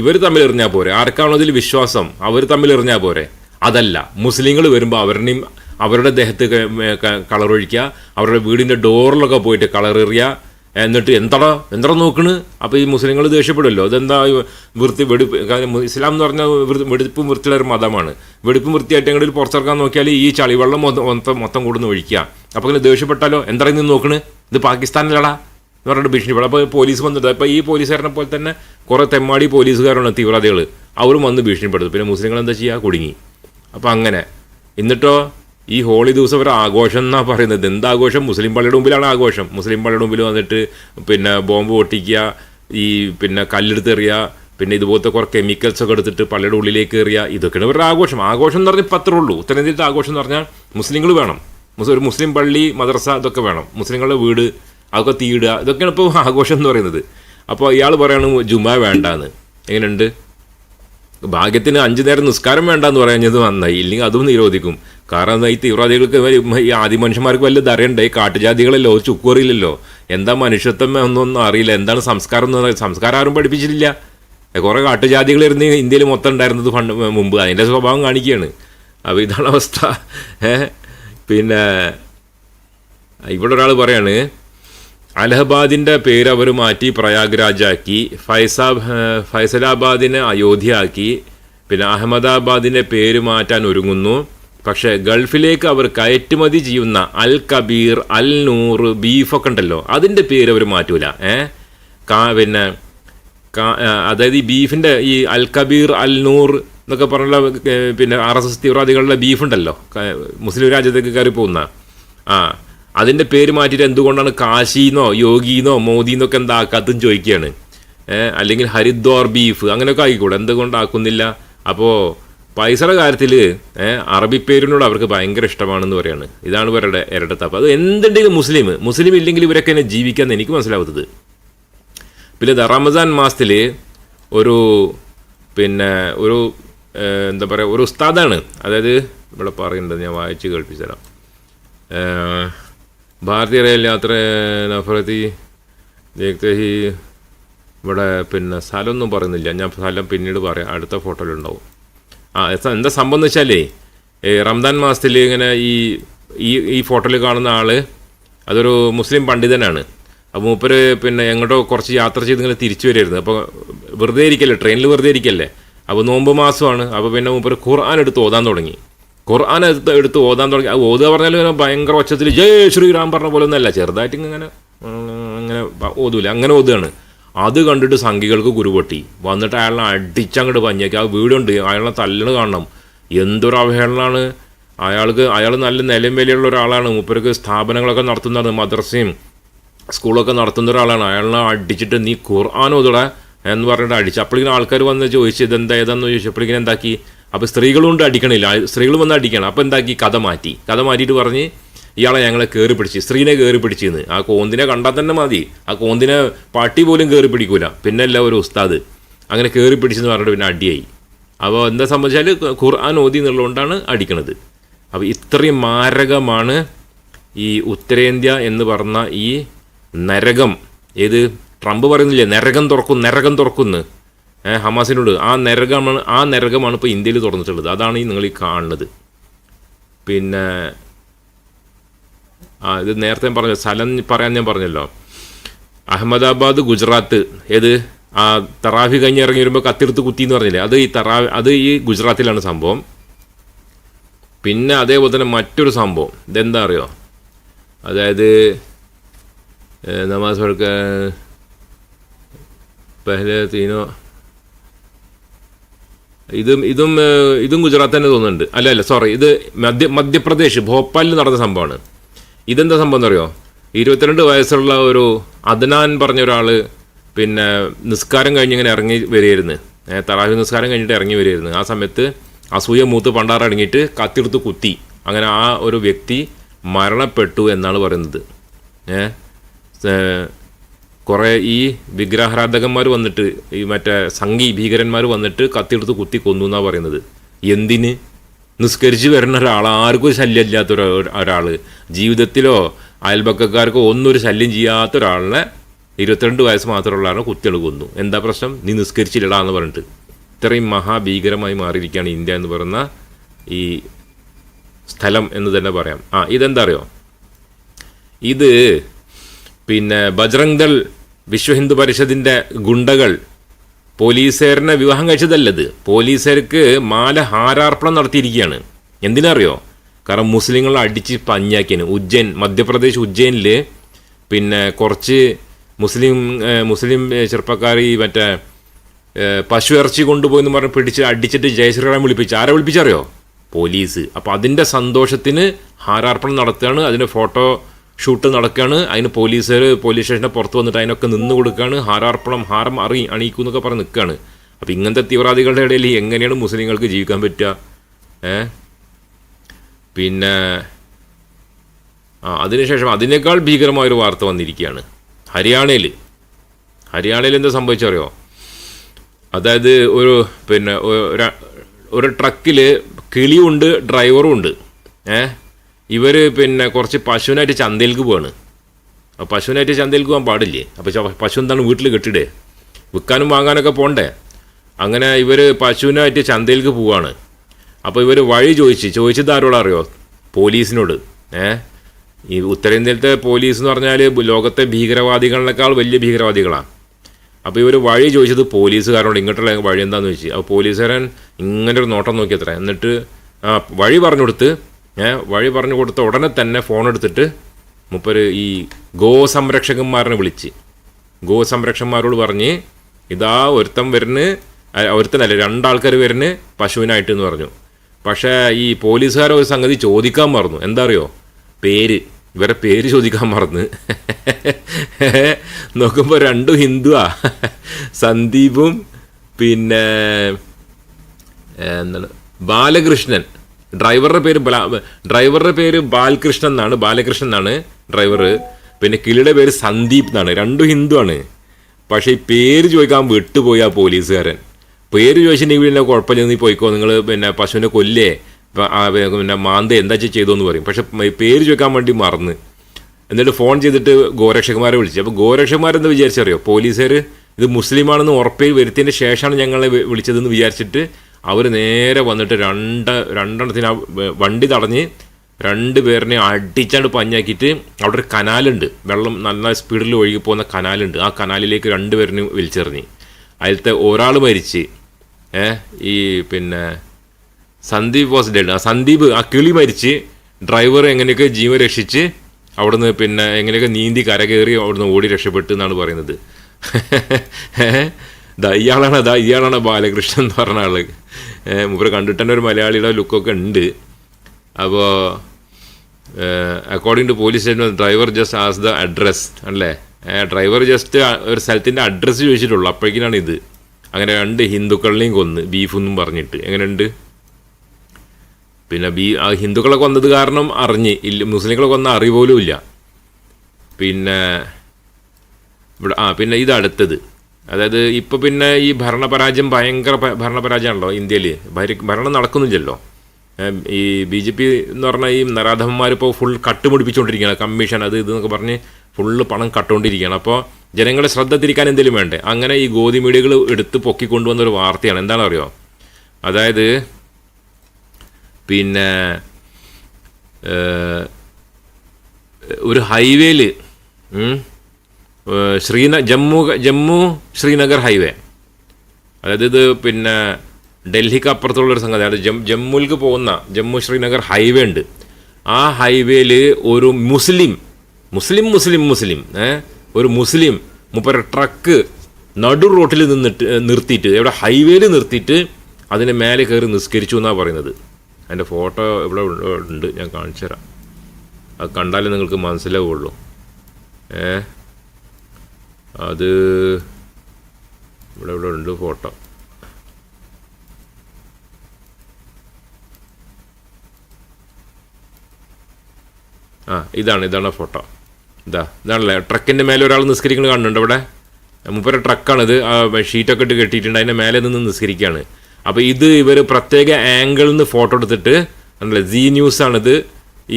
ഇവർ തമ്മിൽ എറിഞ്ഞാൽ പോരെ. ആർക്കാണോ അതിൽ വിശ്വാസം? അവർ തമ്മിൽ എറിഞ്ഞാൽ പോരെ. അതല്ല. മുസ്ലിങ്ങൾ വരുമ്പോൾ അവരുടെയും അവരുടെ ദേഹത്ത് കളർ ഒഴിക്കുക അവരുടെ വീടിന്റെ ഡോറിലൊക്കെ പോയിട്ട് കളർ എറിയുക എന്നിട്ട് എന്താടാ എന്താ നോക്കണ്? അപ്പോൾ ഈ മുസ്ലിങ്ങൾ ദേഷ്യപ്പെടുമല്ലോ അതെന്താ വൃത്തി വെടിപ്പ് ഇസ്ലാം എന്ന് പറഞ്ഞാൽ വെടിപ്പും വൃത്തിയുള്ള ഒരു മതമാണ്. വെടിപ്പും വൃത്തിയായിട്ട് എങ്ങനെ പുറത്തിറക്കാൻ നോക്കിയാൽ ഈ ചളിവെള്ളം മൊത്തം മൊത്തം കൂടുന്ന ഒഴിക്കുക. അപ്പോൾ ഇങ്ങനെ ദേഷ്യപ്പെട്ടാലോ? എന്താ നീ നോക്കണ്? ഇത് പാകിസ്ഥാനിലടാ എന്ന് പറഞ്ഞിട്ട് ഭീഷണിപ്പെടും. അപ്പോൾ പോലീസ് വന്നിട്ട് അപ്പോൾ ഈ പോലീസുകാരനെ പോലെ തന്നെ കുറേ തെമ്മാടി പോലീസുകാരാണ് തീവ്രവാദികൾ അവരും വന്ന് ഭീഷണിപ്പെടുത്തും പിന്നെ മുസ്ലിങ്ങൾ എന്താ ചെയ്യുക കുടുങ്ങി. അപ്പോൾ അങ്ങനെ. എന്നിട്ടോ? ഈ ഹോളി ദിവസം ഒരു ആഘോഷം എന്നാണ് പറയുന്നത്. എന്താഘോഷം മുസ്ലിം പള്ളിയുടെ മുമ്പിലാണ് ആഘോഷം. മുസ്ലിം പള്ളിയുടെ മുമ്പിൽ വന്നിട്ട് പിന്നെ ബോംബ് പൊട്ടിക്കുക ഈ പിന്നെ കല്ലെടുത്ത് എറിയുക പിന്നെ ഇതുപോലത്തെ കുറേ കെമിക്കൽസ് ഒക്കെ എടുത്തിട്ട് പള്ളിയുടെ ഉള്ളിലേക്ക് എറിയുക ഇതൊക്കെയാണ് ഇവരുടെ ആഘോഷം. ആഘോഷം എന്ന് പറഞ്ഞാൽ ഇപ്പം അത്രേ ഉള്ളൂ. ഉത്തരേന്ത്യയിലത്തെ ആഘോഷം എന്ന് പറഞ്ഞാൽ മുസ്ലിങ്ങൾ വേണം. ഒരു മുസ്ലിം പള്ളി മദ്രസ ഇതൊക്കെ വേണം. മുസ്ലിങ്ങളുടെ വീട് അതൊക്കെ തീയിടുക ഇതൊക്കെയാണ് ഇപ്പോൾ ആഘോഷം എന്ന് പറയുന്നത്. അപ്പോൾ ഇയാൾ പറയാണ് ജുമ വേണ്ടാന്ന്. എങ്ങനെയുണ്ട്? ഭാഗ്യത്തിന് അഞ്ചു നേരം നിസ്കാരം വേണ്ടെന്ന് പറയുന്നത് നന്നായി. ഇല്ലെങ്കിൽ അതും നിരോധിക്കും. കാരണം ഈ തീവ്രവാദികൾക്ക് ഈ ആദ്യ മനുഷ്യന്മാർക്ക് വല്ല ധരയുണ്ട്? ഈ കാട്ടുജാതികളല്ലോ? ചുക്കുറിയില്ലല്ലോ എന്താ മനുഷ്യത്വം എന്നൊന്നും അറിയില്ല. എന്താണ് സംസ്കാരം എന്ന് സംസ്കാരം ആരും പഠിപ്പിച്ചിട്ടില്ല. കുറേ കാട്ടുജാതികൾ ഇരുന്ന് ഇന്ത്യയിൽ മൊത്തം ഉണ്ടായിരുന്നത് പണ്ട് മുമ്പ്. അതിന്റെ സ്വഭാവം കാണിക്കുകയാണ് അപ്പോൾ ഇതാണ് അവസ്ഥ. പിന്നെ ഇവിടെ ഒരാൾ പറയാണ് അലഹബാദിന്റെ പേര് അവർ മാറ്റി പ്രയാഗ്രാജാക്കി. ഫൈസാ ഏഹ് ഫൈസലാബാദിനെ അയോധ്യയാക്കി. പിന്നെ അഹമ്മദാബാദിന്റെ പേര് മാറ്റാൻ ഒരുങ്ങുന്നു. പക്ഷേ ഗൾഫിലേക്ക് അവർ കയറ്റുമതി ചെയ്യുന്ന അൽ കബീർ അൽ നൂർ ബീഫൊക്കെ ഉണ്ടല്ലോ. അതിന്റെ പേര് അവർ മാറ്റൂല. ഏ? കാ പിന്നെ അതായത് ഈ ബീഫിന്റെ ഈ അൽ കബീർ അൽ നൂർ എന്നൊക്കെ പറഞ്ഞുള്ള പിന്നെ ആർ എസ് എസ് തീവ്രവാദികളുടെ ബീഫുണ്ടല്ലോ മുസ്ലിം രാജ്യത്തേക്ക് കയറി പോകുന്ന. ആ അതിന്റെ പേര് മാറ്റിയിട്ട് എന്തുകൊണ്ടാണ് കാശിന്നോ യോഗിന്നോ മോദിന്നൊക്കെ എന്താക്കാത്തതും ചോദിക്കുകയാണ്. അല്ലെങ്കിൽ ഹരിദ്വാർ ബീഫ് അങ്ങനെയൊക്കെ ആയിക്കൂടെ? എന്തുകൊണ്ടാക്കുന്നില്ല? അപ്പോൾ പൈസയുടെ കാര്യത്തിൽ അറബി പേരിനോട് അവർക്ക് ഭയങ്കര ഇഷ്ടമാണെന്ന് പറയാണ്. ഇതാണ് ഇവരുടെ ഇരട്ടത്താപ്പ്. അത് എന്തുണ്ടെങ്കിലും മുസ്ലിം മുസ്ലിം ഇല്ലെങ്കിൽ ഇവരൊക്കെ എന്നെ ജീവിക്കാൻ എനിക്ക് മനസ്സിലാവുന്നത് പിന്നെ റമസാൻ മാസത്തിൽ ഒരു പിന്നെ ഒരു എന്താ പറയുക ഒരു ഉസ്താദാണ്. അതായത് ഇവിടെ പറയുന്നുണ്ട് ഞാൻ വായിച്ച് കേൾപ്പിച്ചു തരാം ഭാരതീയ റെയിൽ യാത്ര നഫറത്തി ദേഹി ഇവിടെ പിന്നെ സ്ഥലമൊന്നും പറയുന്നില്ല. ഞാൻ സ്ഥലം പിന്നീട് പറയാം. അടുത്ത ഫോട്ടോയിലുണ്ടാവും. ആ എന്താ സംഭവം എന്ന് വെച്ചാലേ റംദാൻ മാസത്തിൽ ഇങ്ങനെ ഈ ഈ ഈ ഫോട്ടോയിൽ കാണുന്ന ആൾ അതൊരു മുസ്ലിം പണ്ഡിതനാണ്. അപ്പോൾ മൂപ്പര് പിന്നെ എങ്ങോട്ടോ കുറച്ച് യാത്ര ചെയ്ത് ഇങ്ങനെ തിരിച്ചു വരുമായിരുന്നു അപ്പോൾ വെറുതെ ഇരിക്കല്ലേ ട്രെയിനിൽ വെറുതെ ഇരിക്കല്ലേ? അപ്പോൾ നോമ്പ് മാസമാണ്. അപ്പോൾ പിന്നെ മൂപ്പര് ഖുർആൻ എടുത്ത് ഓതാൻ തുടങ്ങി. ഖുർആൻ എടുത്ത് എടുത്ത് ഓതാൻ തുടങ്ങി. അത് ഓതുക പറഞ്ഞാൽ ഭയങ്കര ഒച്ചത്തിൽ ജയ് ശ്രീറാം പറഞ്ഞ പോലെ ഒന്നല്ല ചെറുതായിട്ട് ഇങ്ങനെ അങ്ങനെ ഓതൂല. അങ്ങനെ ഓതുകയാണ്. അത് കണ്ടിട്ട് സംഘികൾക്ക് കുരുപൊട്ടി. വന്നിട്ട് അയാളെ അടിച്ചങ്ങോട്ട് പഞ്ഞേക്ക്. ആ വീടുണ്ട് അയാളെ തല്ലണ് കാണണം. എന്തൊരു അവഹേളനാണ് അയാൾക്ക് അയാൾ നല്ല നിലയും വിലയുള്ള ഒരാളാണ്. മൂപ്പർക്ക് സ്ഥാപനങ്ങളൊക്കെ നടത്തുന്നതാണ്. മദ്രസയും സ്കൂളൊക്കെ നടത്തുന്ന ഒരാളാണ്. അയാളെ അടിച്ചിട്ട് നീ ഖുർആൻ എന്ന് പറഞ്ഞിട്ട് അടിച്ചു. അപ്പോഴേക്കും ആൾക്കാർ വന്ന് ചോദിച്ചു ഇതെന്താ ഏതാന്ന് ചോദിച്ചപ്പോഴേക്കും എന്താക്കി. അപ്പോൾ സ്ത്രീകളുണ്ട് അടിക്കണില്ല. സ്ത്രീകൾ വന്ന് അടിക്കണം. അപ്പോൾ എന്താക്കി? കഥ മാറ്റി. കഥ മാറ്റിയിട്ട് പറഞ്ഞ് ഇയാളെ ഞങ്ങളെ കയറി പിടിച്ച് സ്ത്രീനെ കയറി പിടിച്ചിന്ന്. ആ കോന്തിനെ കണ്ടാൽ തന്നെ മതി. ആ കോന്തിനെ പട്ടി പോലും കയറി പിടിക്കൂല. പിന്നെ അല്ല ഒരു ഉസ്താദ്. അങ്ങനെ കയറി പിടിച്ചെന്ന് പറഞ്ഞിട്ട് പിന്നെ അടിയായി. അപ്പോൾ എന്താ സംബന്ധിച്ചാൽ ഖുർആൻ ഓതി എന്നുള്ളതുകൊണ്ടാണ് അടിക്കണത്. അപ്പോൾ ഇത്രയും മാരകമാണ് ഈ ഉത്തരേന്ത്യ എന്ന് പറഞ്ഞ ഈ നരകം. ഏത്? ട്രംപ് പറയുന്നില്ലേ നരകം തുറക്കും നരകം തുറക്കുന്ന്. ഹമാസിനോട്. ആ നരകമാണ് ആ നരകമാണ് ഇപ്പോൾ ഇന്ത്യയിൽ തുറന്നിട്ടുള്ളത്. അതാണ് നിങ്ങൾ ഈ കാണുന്നത്. പിന്നെ ഇത് നേരത്തെ പറഞ്ഞ സ്ഥലം പറയാൻ ഞാൻ പറഞ്ഞല്ലോ. അഹമ്മദാബാദ് ഗുജറാത്ത് ഏത്? ആ തറാഫി കഴിഞ്ഞ് ഇറങ്ങി വരുമ്പോൾ കത്തിർത്ത് കുത്തി എന്ന് പറഞ്ഞില്ലേ? അത് ഈ തറാ അത് ഈ ഗുജറാത്തിലാണ് സംഭവം. പിന്നെ അതേപോലെ തന്നെ മറ്റൊരു സംഭവം. ഇതെന്താ അറിയോ? അതായത് നമാസ് പഠിക്കാൻ തീനോ ഇതും ഇതും ഇതും ഗുജറാത്ത് തന്നെ തോന്നുന്നുണ്ട്. അല്ല അല്ല സോറി ഇത് മധ്യ മധ്യപ്രദേശ് ഭോപ്പാലിൽ നടന്ന സംഭവമാണ്. ഇതെന്താ സംഭവം എന്നറിയോ? ഇരുപത്തിരണ്ട് വയസ്സുള്ള ഒരു അദ്നാൻ പറഞ്ഞ ഒരാൾ പിന്നെ നിസ്കാരം കഴിഞ്ഞ് ഇങ്ങനെ ഇറങ്ങി വരികയായിരുന്നു. തറാഹി നിസ്കാരം കഴിഞ്ഞിട്ട് ഇറങ്ങി വരികയായിരുന്നു. ആ സമയത്ത് അസൂയ മൂത്ത് പണ്ടാറടങ്ങിയിട്ട് കത്തിയെടുത്ത് കുത്തി. അങ്ങനെ ആ ഒരു വ്യക്തി മരണപ്പെട്ടു എന്നാണ് പറയുന്നത്. കുറേ ഈ വിഗ്രഹാരാധകന്മാർ വന്നിട്ട് ഈ മറ്റേ സംഘി ഭീകരന്മാർ വന്നിട്ട് കത്തിയെടുത്ത് കുത്തി കൊന്നു എന്നാണ് പറയുന്നത്. എന്തിന്? നിസ്കരിച്ച് വരുന്ന ഒരാൾ ആർക്കും ശല്യമില്ലാത്ത ഒരാൾ ജീവിതത്തിലോ അയൽപക്കക്കാർക്കോ ഒരു ശല്യം ചെയ്യാത്ത ഒരാളിനെ ഇരുപത്തിരണ്ട് വയസ്സ് മാത്രമുള്ള ആളെ കുത്തികൾ കൊന്നു. എന്താ പ്രശ്നം? നീ നിസ്കരിച്ചില്ലടാ എന്ന് പറഞ്ഞിട്ട്. ഇത്രയും മഹാഭീകരമായി മാറിയിരിക്കുകയാണ് ഇന്ത്യ എന്ന് പറയുന്ന ഈ സ്ഥലം എന്ന് തന്നെ പറയാം. ആ ഇതെന്താ അറിയോ? ഇത് പിന്നെ ബജ്രംഗ് ദൾ വിശ്വ ഹിന്ദു പരിഷത്തിന്റെ ഗുണ്ടകൾ പോലീസുകാരനെ വിവാഹം കഴിച്ചതല്ലത്. പോലീസുകാർക്ക് മാല ഹാരാർപ്പണം നടത്തിയിരിക്കുകയാണ്. എന്തിനറിയോ? കാരണം മുസ്ലിങ്ങളെ അടിച്ച് പഞ്ഞാക്കിയാണ്. ഉജ്ജൈൻ മധ്യപ്രദേശ് ഉജ്ജയിനിൽ പിന്നെ കുറച്ച് മുസ്ലിം മുസ്ലിം ചെറുപ്പക്കാർ ഈ മറ്റേ പശു ഇറച്ചി കൊണ്ടുപോയെന്ന് പറഞ്ഞ് പിടിച്ച് അടിച്ചിട്ട് ജയശ്രീറാം വിളിപ്പിച്ച്. ആരെ വിളിപ്പിച്ചറിയോ? പോലീസ്. അപ്പോൾ അതിന്റെ സന്തോഷത്തിന് ഹാരാർപ്പണം നടത്തുകയാണ്. അതിന്റെ ഫോട്ടോ ഷൂട്ട് നടക്കുകയാണ്. അതിന് പോലീസുകാർ പോലീസ് സ്റ്റേഷന്റെ പുറത്ത് വന്നിട്ട് അതിനൊക്കെ നിന്ന് കൊടുക്കുകയാണ്. ഹാരാർപ്പണം ഹാരം അറി അണിയിക്കും എന്നൊക്കെ പറഞ്ഞ് നിൽക്കുകയാണ്. അപ്പോൾ ഇങ്ങനത്തെ തീവ്രവാദികളുടെ ഇടയിൽ എങ്ങനെയാണ് മുസ്ലിങ്ങൾക്ക് ജീവിക്കാൻ പറ്റുക? ഏ? പിന്നെ ആ അതിനുശേഷം അതിനേക്കാൾ ഭീകരമായൊരു വാർത്ത വന്നിരിക്കുകയാണ്. ഹരിയാനയിൽ ഹരിയാനയിൽ എന്താ സംഭവിച്ചറിയോ? അതായത് ഒരു പിന്നെ ഒരു- ട്രക്കിൽ കിളിയുണ്ട് ഡ്രൈവറും ഉണ്ട്. ഏ? ഇവർ പിന്നെ കുറച്ച് പശുവിനായിട്ട് ചന്തയിലേക്ക് പോവാണ്. അപ്പോൾ പശുവിനായിട്ട് ചന്തയിലേക്ക് പോകാൻ പാടില്ലേ? അപ്പോൾ പശു എന്താണ് വീട്ടിൽ കെട്ടിടേ വിൽക്കാനും വാങ്ങാനൊക്കെ പോണ്ടേ? അങ്ങനെ ഇവർ പശുവിനായിട്ട് ചന്തയിലേക്ക് പോവാണ്. അപ്പോൾ ഇവർ വഴി ചോദിച്ച് ചോദിച്ചത് ആരോടാ അറിയോ? പോലീസിനോട്. ഏ? ഈ ഉത്തരേന്ത്യയിലത്തെ പോലീസ് എന്ന് പറഞ്ഞാൽ ലോകത്തെ ഭീകരവാദികളെക്കാൾ വലിയ ഭീകരവാദികളാണ് അപ്പോൾ ഇവർ വഴി ചോദിച്ചത് പോലീസുകാരോട് ഇങ്ങോട്ടുള്ള വഴി എന്താണെന്ന് ചോദിച്ചു. അപ്പോൾ പോലീസുകാരൻ ഇങ്ങനെ ഒരു നോട്ടം നോക്കിയത്ര. എന്നിട്ട് ആ വഴി പറഞ്ഞു കൊടുത്ത് വഴി പറഞ്ഞു കൊടുത്ത ഉടനെ തന്നെ ഫോൺ എടുത്തിട്ട് മുപ്പര് ഈ ഗോ സംരക്ഷകന്മാരനെ വിളിച്ച്. ഗോ സംരക്ഷകന്മാരോട് പറഞ്ഞ് ഇതാ ഒരുത്തം വരുന്ന് ഒരുത്തനല്ല രണ്ടാൾക്കാർ വരുന്ന പശുവിനായിട്ട് എന്ന് പറഞ്ഞു. പക്ഷേ ഈ പോലീസുകാരെ ഒരു സംഗതി ചോദിക്കാൻ മറന്നു. എന്താ അറിയോ പേര്. ഇവരെ പേര് ചോദിക്കാൻ മറന്ന്. നോക്കുമ്പോൾ രണ്ടും ഹിന്ദുവാ. സന്ദീപും പിന്നെ എന്താണ്? ബാലകൃഷ്ണൻ. ഡ്രൈവറുടെ പേര് ഡ്രൈവറുടെ പേര് ബാലകൃഷ്ണൻ എന്നാണ് ബാലകൃഷ്ണൻ എന്നാണ് ഡ്രൈവർ പിന്നെ കിളിയുടെ പേര് സന്ദീപ് എന്നാണ് രണ്ടും ഹിന്ദു ആണ്. പക്ഷേ ഈ പേര് ചോദിക്കാൻ വിട്ടുപോയി ആ പോലീസുകാരൻ. പേര് ചോദിച്ചിട്ടുണ്ടെങ്കിൽ പിന്നെ കുഴപ്പമില്ല നീ പോയിക്കോ നിങ്ങൾ പിന്നെ പശുവിനെ കൊല്ലേ പിന്നെ മാന്ത എന്താ ചെയ്തോ എന്ന് പറയും. പക്ഷെ പേര് ചോദിക്കാൻ വേണ്ടി മറന്ന്. എന്നിട്ട് ഫോൺ ചെയ്തിട്ട് ഗോരക്ഷകന്മാരെ വിളിച്ചു. അപ്പോൾ ഗോരക്ഷകന്മാരെന്താ വിചാരിച്ചറിയോ? പോലീസുകാർ ഇത് മുസ്ലിമാണെന്ന് ഉറപ്പേ വരുത്തിയതിന് ശേഷമാണ് ഞങ്ങളെ വിളിച്ചതെന്ന് വിചാരിച്ചിട്ട് അവർ നേരെ വന്നിട്ട് രണ്ട് രണ്ടെണ്ണത്തിന് ആ വണ്ടി തടഞ്ഞ് രണ്ട് പേരിനെ അടിച്ചാണ്ട് പഞ്ഞാക്കിയിട്ട് അവിടെ ഒരു കനാലുണ്ട്. വെള്ളം നല്ല സ്പീഡിൽ ഒഴുകി പോകുന്ന കനാലുണ്ട്. ആ കനാലിലേക്ക് രണ്ട് പേരിനെ വലിച്ചെറിഞ്ഞ്. അതിലത്തെ ഒരാൾ മരിച്ച്. ഈ പിന്നെ സന്ദീപ് വാസ് ഡെഡ് ആ സന്ദീപ് ആ കിളി മരിച്ച്. ഡ്രൈവർ എങ്ങനെയൊക്കെ ജീവൻ രക്ഷിച്ച് അവിടുന്ന് പിന്നെ എങ്ങനെയൊക്കെ നീന്തി കരകയറി അവിടുന്ന് ഓടി രക്ഷപ്പെട്ടു എന്നാണ് പറയുന്നത് ദാ ഇയാളാണ് ദാ ഇയാളാണ് ബാലകൃഷ്ണൻ എന്ന് പറഞ്ഞ ആൾ. മുമ്പ് കണ്ടിട്ട് തന്നെ ഒരു മലയാളിയുടെ ലുക്കൊക്കെ ഉണ്ട്. അപ്പോൾ according to police station driver just as the address അല്ലേ? ഡ്രൈവർ ജസ്റ്റ് ഒരു സ്ഥലത്തിന്റെ അഡ്രസ്സ് ചോദിച്ചിട്ടുള്ളൂ. അപ്പോഴേക്കിനാണ് ഇത്. അങ്ങനെ രണ്ട് ഹിന്ദുക്കളിനെയും കൊന്ന് ബീഫെന്നും പറഞ്ഞിട്ട്. എങ്ങനെയുണ്ട്? പിന്നെ ബീ ആ ഹിന്ദുക്കളെ കൊന്നത് കാരണം അറിഞ്ഞ്. ഇല്ല മുസ്ലിങ്ങളെ കൊന്ന അറിവ് പോലും ഇല്ല. പിന്നെ ഇവിടെ ആ പിന്നെ ഇത് അടുത്തത്. അതായത് ഇപ്പോൾ പിന്നെ ഈ ഭരണപരാജയം ഭയങ്കര ഭരണപരാജയമാണല്ലോ ഇന്ത്യയിൽ ഭരണം നടക്കുന്നില്ലല്ലോ. ഈ ബി ജെ പി എന്ന് പറഞ്ഞാൽ ഈ നരാധമന്മാരിപ്പോൾ ഫുൾ കട്ടുപിടിപ്പിച്ചുകൊണ്ടിരിക്കുകയാണ് കമ്മീഷൻ അത് ഇത് എന്നൊക്കെ പറഞ്ഞ് ഫുള്ള് പണം കട്ടുകൊണ്ടിരിക്കുകയാണ് അപ്പോൾ ജനങ്ങളെ ശ്രദ്ധ തിരിക്കാൻ എന്തെങ്കിലും വേണ്ടേ? അങ്ങനെ ഈ ഗോതി മീഡിയകൾ എടുത്ത് പൊക്കിക്കൊണ്ടുവന്ന ഒരു വാർത്തയാണ്. എന്താണ് അറിയോ അതായത് പിന്നെ ഒരു ഹൈവേയിൽ ശ്രീന ജമ്മു ജമ്മു ശ്രീനഗർ ഹൈവേ. അതായത് ഇത് പിന്നെ ഡൽഹിക്ക് അപ്പുറത്തുള്ളൊരു സംഗതി. അതായത് ജം ജമ്മുവിലേക്ക് പോകുന്ന ജമ്മു ശ്രീനഗർ ഹൈവേ ഉണ്ട്. ആ ഹൈവേയിൽ ഒരു മുസ്ലിം മുസ്ലിം മുസ്ലിം മുസ്ലിം. ഒരു മുസ്ലിം മുപ്പര ട്രക്ക് നടു റോട്ടിൽ നിന്നിട്ട് നിർത്തിയിട്ട് എവിടെ ഹൈവേയിൽ നിർത്തിയിട്ട് അതിന് മേലെ കയറി നിസ്കരിച്ചു എന്നാണ് പറയുന്നത്. അതിന്റെ ഫോട്ടോ ഇവിടെ ഉണ്ട്. ഞാൻ കാണിച്ചു തരാം. അത് കണ്ടാലേ നിങ്ങൾക്ക് മനസ്സിലാവുള്ളൂ. ഏ അത് ഇവിടെ ഇവിടെ ഉണ്ട് ഫോട്ടോ. ആ ഇതാണ് ഇതാണ് ഫോട്ടോ. ഇതാ ഇതാണല്ലേ? ട്രക്കിന്റെ മേലെ ഒരാൾ നിസ്കരിക്കുന്നത് കാണുന്നുണ്ട് ഇവിടെ? മുപ്പര ട്രക്കാണിത്. ഷീറ്റൊക്കെ ഇട്ട് കെട്ടിയിട്ടുണ്ട്. അതിന്റെ മേലെ നിന്ന് നിസ്കരിക്കുകയാണ് അപ്പോൾ ഇത് ഇവർ പ്രത്യേക ആംഗിളിൽ നിന്ന് ഫോട്ടോ എടുത്തിട്ട് ആണല്ലേ ജി ന്യൂസാണിത്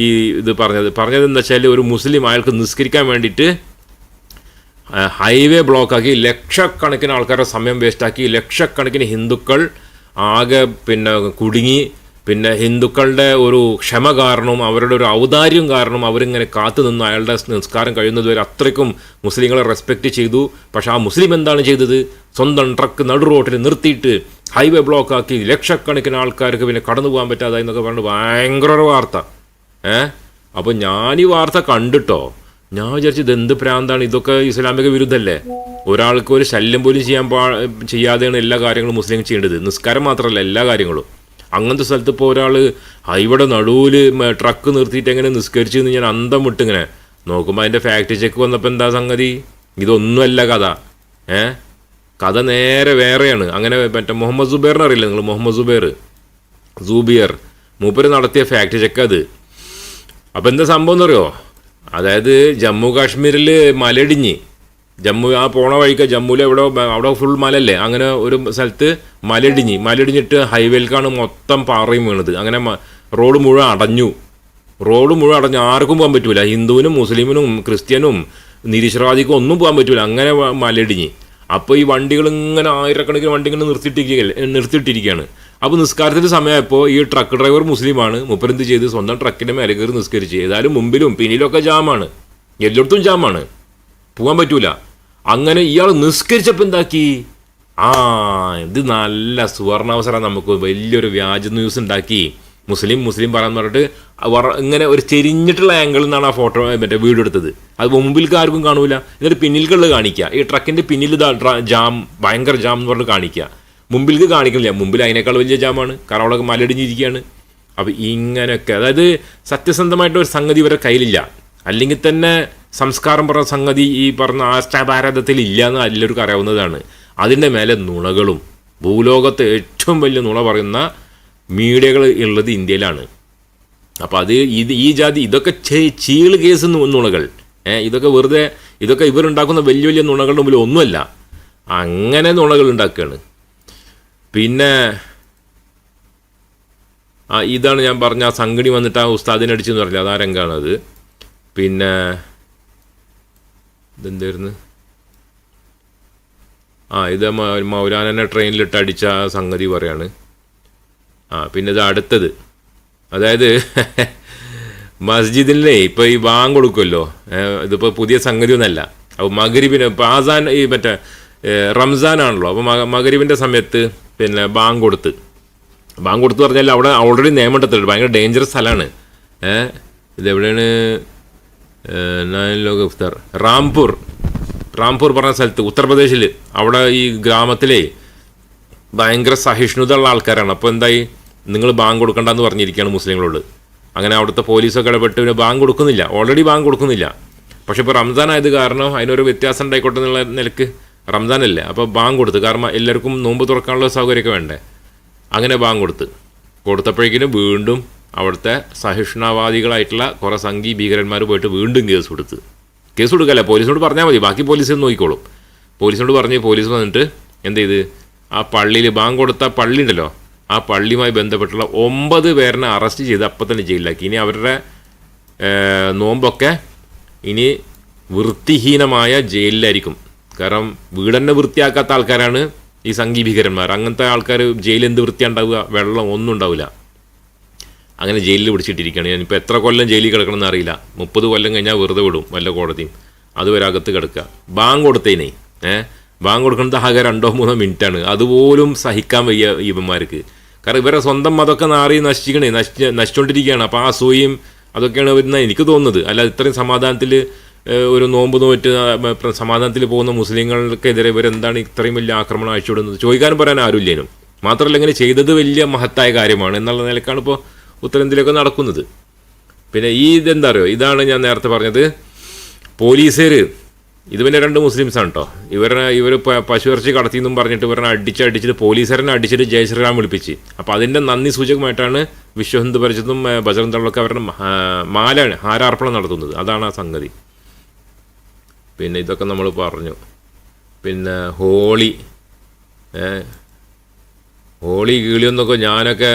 ഈ ഇത് പറഞ്ഞത്. പറഞ്ഞത് എന്താ വെച്ചാൽ ഒരു മുസ്ലിം അയാൾക്ക് നിസ്കരിക്കാൻ വേണ്ടിയിട്ട് ഹൈവേ ബ്ലോക്കാക്കി ലക്ഷക്കണക്കിന് ആൾക്കാരുടെ സമയം വേസ്റ്റാക്കി ലക്ഷക്കണക്കിന് ഹിന്ദുക്കൾ ആകെ പിന്നെ കുടുങ്ങി. പിന്നെ ഹിന്ദുക്കളുടെ ഒരു ക്ഷമ കാരണവും അവരുടെ ഒരു ഔദാര്യം കാരണം അവരിങ്ങനെ കാത്തു നിന്ന്. അയാളുടെ നിസ്കാരം കഴിയുന്നതുവരെ അത്രയ്ക്കും മുസ്ലിങ്ങളെ റെസ്പെക്റ്റ് ചെയ്തു. പക്ഷേ ആ മുസ്ലിം എന്താണ് ചെയ്തത്? സ്വന്തം ട്രക്ക് നടു റോട്ടിൽ നിർത്തിയിട്ട് ഹൈവേ ബ്ലോക്കാക്കി ലക്ഷക്കണക്കിന് ആൾക്കാർക്ക് പിന്നെ കടന്നു പോകാൻ പറ്റാതായി എന്നൊക്കെ പറഞ്ഞിട്ട് ഭയങ്കര വാർത്ത. ഏഹ് അപ്പോൾ ഞാൻ ഈ വാർത്ത കണ്ടിട്ടോ? ഞാൻ വിചാരിച്ചു ഇത് എന്ത് പ്രാന്താണ്? ഇതൊക്കെ ഇസ്ലാമിക വിരുദ്ധല്ലേ? ഒരാൾക്ക് ഒരു ശല്യം പോലും ചെയ്യാൻ പാ ചെയ്യാതെയാണ് എല്ലാ കാര്യങ്ങളും മുസ്ലിം ചെയ്യേണ്ടത്. നിസ്കാരം മാത്രമല്ല എല്ലാ കാര്യങ്ങളും. അങ്ങനത്തെ സ്ഥലത്ത് ഇപ്പോൾ ഒരാൾ ഇവിടെ നടുവിൽ ട്രക്ക് നിർത്തിയിട്ട് എങ്ങനെ നിസ്കരിച്ചു എന്ന് ഞാൻ അന്തം വിട്ടിങ്ങനെ നോക്കുമ്പോൾ അതിന്റെ ഫാക്ടറി ചെക്ക് വന്നപ്പോൾ എന്താ സംഗതി? ഇതൊന്നുമല്ല കഥ. ഏ? കഥ നേരെ വേറെയാണ്. അങ്ങനെ മറ്റേ മുഹമ്മദ് സുബൈറിനെ അറിയില്ല നിങ്ങൾ മുഹമ്മദ് സുബൈർ സൂബിയർ. മൂപ്പര് നടത്തിയ ഫാക്ടറി ചെക്ക് അത്. അപ്പോൾ എന്താ സംഭവം എന്നറിയോ? അതായത് ജമ്മു കാശ്മീരിൽ മലയിടിഞ്ഞ്. ജമ്മു ആ പോണ വഴിക്ക് ജമ്മുവിൽ എവിടെ അവിടെ ഫുൾ മലല്ലേ അങ്ങനെ ഒരു സ്ഥലത്ത് മലയിടിഞ്ഞ്. മലയിടിഞ്ഞിട്ട് ഹൈവേയിലേക്കാണ് മൊത്തം പാറയും വീണത്. അങ്ങനെ റോഡ് മുഴുവൻ അടഞ്ഞു. റോഡ് മുഴുവൻ അടഞ്ഞു. ആർക്കും പോകാൻ പറ്റൂല. ഹിന്ദുവിനും മുസ്ലിമിനും ക്രിസ്ത്യനും നിരീശ്വരവാദിക്കും ഒന്നും പോകാൻ പറ്റൂല. അങ്ങനെ മലയിടിഞ്ഞ്. അപ്പോൾ ഈ വണ്ടികൾ ഇങ്ങനെ ആയിരക്കണക്കിന് വണ്ടി ഇങ്ങനെ നിർത്തിയിട്ടിരിക്കുകയല്ലേ നിർത്തിയിട്ടിരിക്കുകയാണ് അപ്പോൾ നിസ്കാരത്തിന്റെ സമയമായപ്പോൾ ഈ ട്രക്ക് ഡ്രൈവർ മുസ്ലിമാണ്. മുപ്പരെന്ത് ചെയ്ത്? സ്വന്തം ട്രക്കിന്റെ മേലെ കയറി നിസ്കരിച്ച്. ഏതായാലും മുമ്പിലും പിന്നിലൊക്കെ ജാമാണ്. എല്ലായിടത്തും ജാമാണ്. പോകാൻ പറ്റൂല. അങ്ങനെ ഇയാൾ നിസ്കരിച്ചപ്പോൾ എന്താക്കി? ആ ഇത് നല്ല സുവർണാവസരം നമുക്ക്. വലിയൊരു വ്യാജ ന്യൂസ് ഉണ്ടാക്കി. മുസ്ലിം മുസ്ലിം പറയാൻ പറഞ്ഞിട്ട് ഇങ്ങനെ ഒരു ചെരിഞ്ഞിട്ടുള്ള ആംഗിളിൽ നിന്നാണ് ആ ഫോട്ടോ മറ്റേ വീഡിയോ എടുത്തത്. അത് മുമ്പിൽക്ക് ആർക്കും കാണൂല. എന്നിട്ട് പിന്നിൽക്കുള്ളത് കാണിക്കുക ഈ ട്രക്കിന്റെ പിന്നിൽ ജാം ഭയങ്കര ജാം എന്ന് പറഞ്ഞിട്ട് കാണിക്കുക മുമ്പിലേക്ക് കാണിക്കുന്നില്ല. മുമ്പിൽ അതിനേക്കാൾ വലിയ ജാമാണ്. കാരണം അവിടെ മലടിഞ്ഞിരിക്കുകയാണ്. അപ്പോൾ ഇങ്ങനെയൊക്കെ അതായത് സത്യസന്ധമായിട്ട് ഒരു സംഗതി ഇവരുടെ കയ്യിലില്ല. അല്ലെങ്കിൽ തന്നെ സംസ്കാരം പറഞ്ഞ സംഗതി ഈ പറഞ്ഞ ആഷ്ടാഭാരതത്തിൽ ഇല്ല എന്ന് എല്ലാവർക്കും അറിയാവുന്നതാണ്. അതിന്റെ മേലെ നുണകളും ഭൂലോകത്ത് ഏറ്റവും വലിയ നുണ പറയുന്ന മീഡിയകൾ ഉള്ളത് ഇന്ത്യയിലാണ്. അപ്പോൾ അത് ഇത് ഈ ജാതി ഇതൊക്കെ ചീൾ കേസ് നുണകൾ. ഇതൊക്കെ വെറുതെ ഇതൊക്കെ ഇവരുണ്ടാക്കുന്ന വലിയ വലിയ നുണകളുടെ മുമ്പിൽ ഒന്നുമല്ല. അങ്ങനെ നുണകൾ ഉണ്ടാക്കുകയാണ്. പിന്നെ ആ ഇതാണ് ഞാൻ പറഞ്ഞ ആ സംഗടി വന്നിട്ട് ആ ഉസ്താദിനെ അടിച്ചെന്ന് പറഞ്ഞില്ല? അതാ രംഗാണത് പിന്നെ ഇതെന്തായിരുന്നു? ആ ഇത് മൗലാനനെ ട്രെയിനിലിട്ട് അടിച്ച ആ സംഗതി പറയാണ്. ആ പിന്നെ ഇത് അടുത്തത്. അതായത് മസ്ജിദിലെ ഇപ്പോൾ ഈ ബാങ്ക് കൊടുക്കുമല്ലോ ഇതിപ്പോൾ പുതിയ സംഗതി ഒന്നല്ല. അപ്പോൾ മകരിബിന് ഇപ്പോൾ ആസാൻ ഈ മറ്റേ റംസാനാണല്ലോ. അപ്പോൾ മകരിബിന്റെ സമയത്ത് പിന്നെ ബാങ്ക് കൊടുത്ത് ബാങ്ക് കൊടുത്ത് പറഞ്ഞാൽ അവിടെ ഓൾറെഡി നിയമണ്ടത്തിലുണ്ട് ഭയങ്കര ഡേഞ്ചറസ് സ്ഥലമാണ്. ഇതെവിടെയാണ്? ലോക ഇഫ്താർ റാംപൂർ. റാംപൂർ പറഞ്ഞ സ്ഥലത്ത് ഉത്തർപ്രദേശിൽ അവിടെ ഈ ഗ്രാമത്തിലെ ഭയങ്കര സഹിഷ്ണുത ഉള്ള ആൾക്കാരാണ്. അപ്പോൾ എന്തായി? നിങ്ങൾ ബാങ്ക് കൊടുക്കണ്ടെന്ന് പറഞ്ഞിരിക്കുകയാണ് മുസ്ലിങ്ങളോട്. അങ്ങനെ അവിടുത്തെ പോലീസൊക്കെ ഇടപെട്ട് പിന്നെ ബാങ്ക് കൊടുക്കുന്നില്ല. ഓൾറെഡി ബാങ്ക് കൊടുക്കുന്നില്ല. പക്ഷേ ഇപ്പോൾ റംസാൻ ആയത് കാരണം അതിനൊരു വ്യത്യാസം ഉണ്ടായിക്കോട്ടെ എന്നുള്ള നിലയ്ക്ക് റംസാൻ അല്ലേ അപ്പോൾ ബാങ്ക് കൊടുത്ത് കാരണം എല്ലാവർക്കും നോമ്പ് തുറക്കാനുള്ള സൗകര്യമൊക്കെ വേണ്ടേ? അങ്ങനെ ബാങ്ക് കൊടുത്ത്. കൊടുത്തപ്പോഴേക്കിനും വീണ്ടും അവിടുത്തെ സഹിഷ്ണുവാദികളായിട്ടുള്ള കുറേ സംഘി ഭീകരന്മാർ പോയിട്ട് വീണ്ടും കേസ് കൊടുത്ത്. കേസ് കൊടുക്കല്ല? പോലീസിനോട് പറഞ്ഞാൽ മതി. ബാക്കി പോലീസ് നോക്കിക്കോളും. പോലീസിനോട് പറഞ്ഞ് പോലീസ് വന്നിട്ട് എന്ത് ചെയ്ത്? ആ പള്ളിയിൽ ബാങ്ക് കൊടുത്ത പള്ളി ഉണ്ടല്ലോ? ആ പള്ളിയുമായി ബന്ധപ്പെട്ടുള്ള ഒമ്പത് പേരിനെ അറസ്റ്റ് ചെയ്ത് അപ്പം തന്നെ ജയിലിലാക്കി. ഇനി അവരുടെ നോമ്പൊക്കെ ഇനി വൃത്തിഹീനമായ ജയിലിലായിരിക്കും. കാരണം വീടന്നെ വൃത്തിയാക്കാത്ത ആൾക്കാരാണ് ഈ സംഘീ അങ്ങനത്തെ ആൾക്കാർ ജയിലിൽ എന്ത് വൃത്തിയുണ്ടാവുക? വെള്ളം ഒന്നും ഉണ്ടാവില്ല അങ്ങനെ ജയിലിൽ പിടിച്ചിട്ടിരിക്കുകയാണ്. ഞാനിപ്പോൾ എത്ര കൊല്ലം ജയിലിൽ കിടക്കണമെന്ന് അറിയില്ല. മുപ്പത് കൊല്ലം കഴിഞ്ഞാൽ വെറുതെ വിടും വല്ല കോടതിയും. അതുവരെ അകത്ത് കിടക്കുക. ബാങ്ക് കൊടുത്തേനെ ഏഹ് ബാങ്ക് കൊടുക്കുന്നത് ആകെ രണ്ടോ മൂന്നോ മിനിറ്റാണ്. അതുപോലും സഹിക്കാൻ വയ്യ ഇവന്മാർക്ക്. കാരണം ഇവരെ സ്വന്തം മതമൊക്കെ നാറി നശിക്കണേ നശിച്ച് നശിച്ചുകൊണ്ടിരിക്കുകയാണ് അപ്പോൾ ആ സൂയും അതൊക്കെയാണ് വരുന്ന എനിക്ക് തോന്നുന്നത്. അല്ല ഇത്രയും സമാധാനത്തിൽ ഒരു നോമ്പ് നോറ്റ് സമാധാനത്തിൽ പോകുന്ന മുസ്ലിങ്ങൾക്കെതിരെ ഇവരെന്താണ് ഇത്രയും വലിയ ആക്രമണം അയച്ചുവിടുന്നത് ചോദിക്കാനും പറയാൻ ആരുമില്ലേനും? മാത്രമല്ല ഇങ്ങനെ ചെയ്തത് വലിയ മഹത്തായ കാര്യമാണ് എന്നുള്ള നിലക്കാണ് ഇപ്പോൾ ഉത്തരേന്ത്യയിലൊക്കെ നടക്കുന്നത്. പിന്നെ ഈ ഇതെന്താ അറിയോ? ഇതാണ് ഞാൻ നേരത്തെ പറഞ്ഞത്. പോലീസുകാർ ഇത് പിന്നെ രണ്ട് മുസ്ലിംസ് ആണ് കേട്ടോ ഇവരെ ഇവർ പശുവിറച്ചി കടത്തിയെന്നും പറഞ്ഞിട്ട് ഇവരെ അടിച്ച് അടിച്ചിട്ട് പോലീസുകാരനെ അടിച്ചിട്ട് ജയശ്രീറാം വിളിപ്പിച്ച്. അപ്പോൾ അതിന്റെ നന്ദി സൂചകമായിട്ടാണ് വിശ്വ ഹിന്ദു ദളൊക്കെ അവരുടെ മ- മാല ഹാരാർപ്പണം നടത്തുന്നത്. അതാണ് ആ സംഗതി. പിന്നെ ഇതൊക്കെ നമ്മൾ പറഞ്ഞു. പിന്നെ ഹോളി ഹോളി കീളിയൊന്നൊക്കെ ഞാനൊക്കെ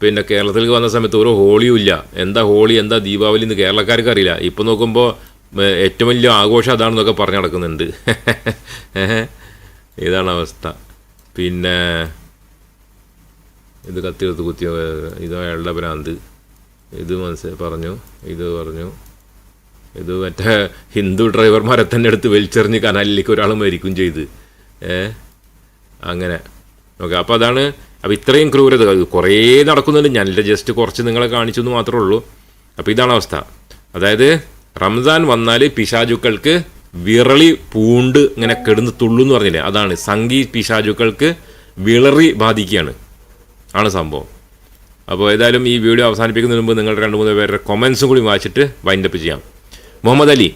പിന്നെ കേരളത്തിലേക്ക് വന്ന സമയത്ത് ഒരു ഹോളിയും ഇല്ല. എന്താ ഹോളി എന്താ ദീപാവലി എന്ന് കേരളക്കാർക്ക് അറിയില്ല. ഇപ്പം നോക്കുമ്പോൾ ഏറ്റവും വലിയ ആഘോഷം അതാണെന്നൊക്കെ പറഞ്ഞു നടക്കുന്നുണ്ട്. ഇതാണ് അവസ്ഥ. പിന്നെ ഇത് കത്തിയെടുത്ത് കുത്തിയ ഇത് അയാളുടെ ഭ്രാന്ത്. ഇത് മനസ്സിൽ പറഞ്ഞു ഇത് പറഞ്ഞു. ഇത് മറ്റേ ഹിന്ദു ഡ്രൈവർമാരെ തന്നെ എടുത്ത് വലിച്ചെറിഞ്ഞ് കനാലിലേക്ക് ഒരാൾ മരിക്കും ചെയ്ത്. ഏ? അങ്ങനെ. ഓക്കെ അപ്പോൾ അതാണ്. അപ്പോൾ ഇത്രയും ക്രൂരത. കുറേ നടക്കുന്നുണ്ട്. ഞാനില്ല ജസ്റ്റ് കുറച്ച് നിങ്ങളെ കാണിച്ചു എന്ന് മാത്രമേ ഉള്ളൂ. അപ്പോൾ ഇതാണ് അവസ്ഥ. അതായത് റംസാൻ വന്നാൽ പിശാചുക്കൾക്ക് വിറളി പൂണ്ട് ഇങ്ങനെ കിടന്ന് തുള്ളുന്ന് പറഞ്ഞില്ലേ? അതാണ്. സംഗീ പിശാചുക്കൾക്ക് വിളറി ബാധിക്കുകയാണ്. ആണ് സംഭവം. അപ്പോൾ ഏതായാലും ഈ വീഡിയോ അവസാനിപ്പിക്കുന്നതിന് മുമ്പ് നിങ്ങളുടെ രണ്ട് മൂന്ന് പേരുടെ കൊമൻസും കൂടി വായിച്ചിട്ട് വൈൻഡപ്പ് ചെയ്യാം. മുഹമ്മദ് അലി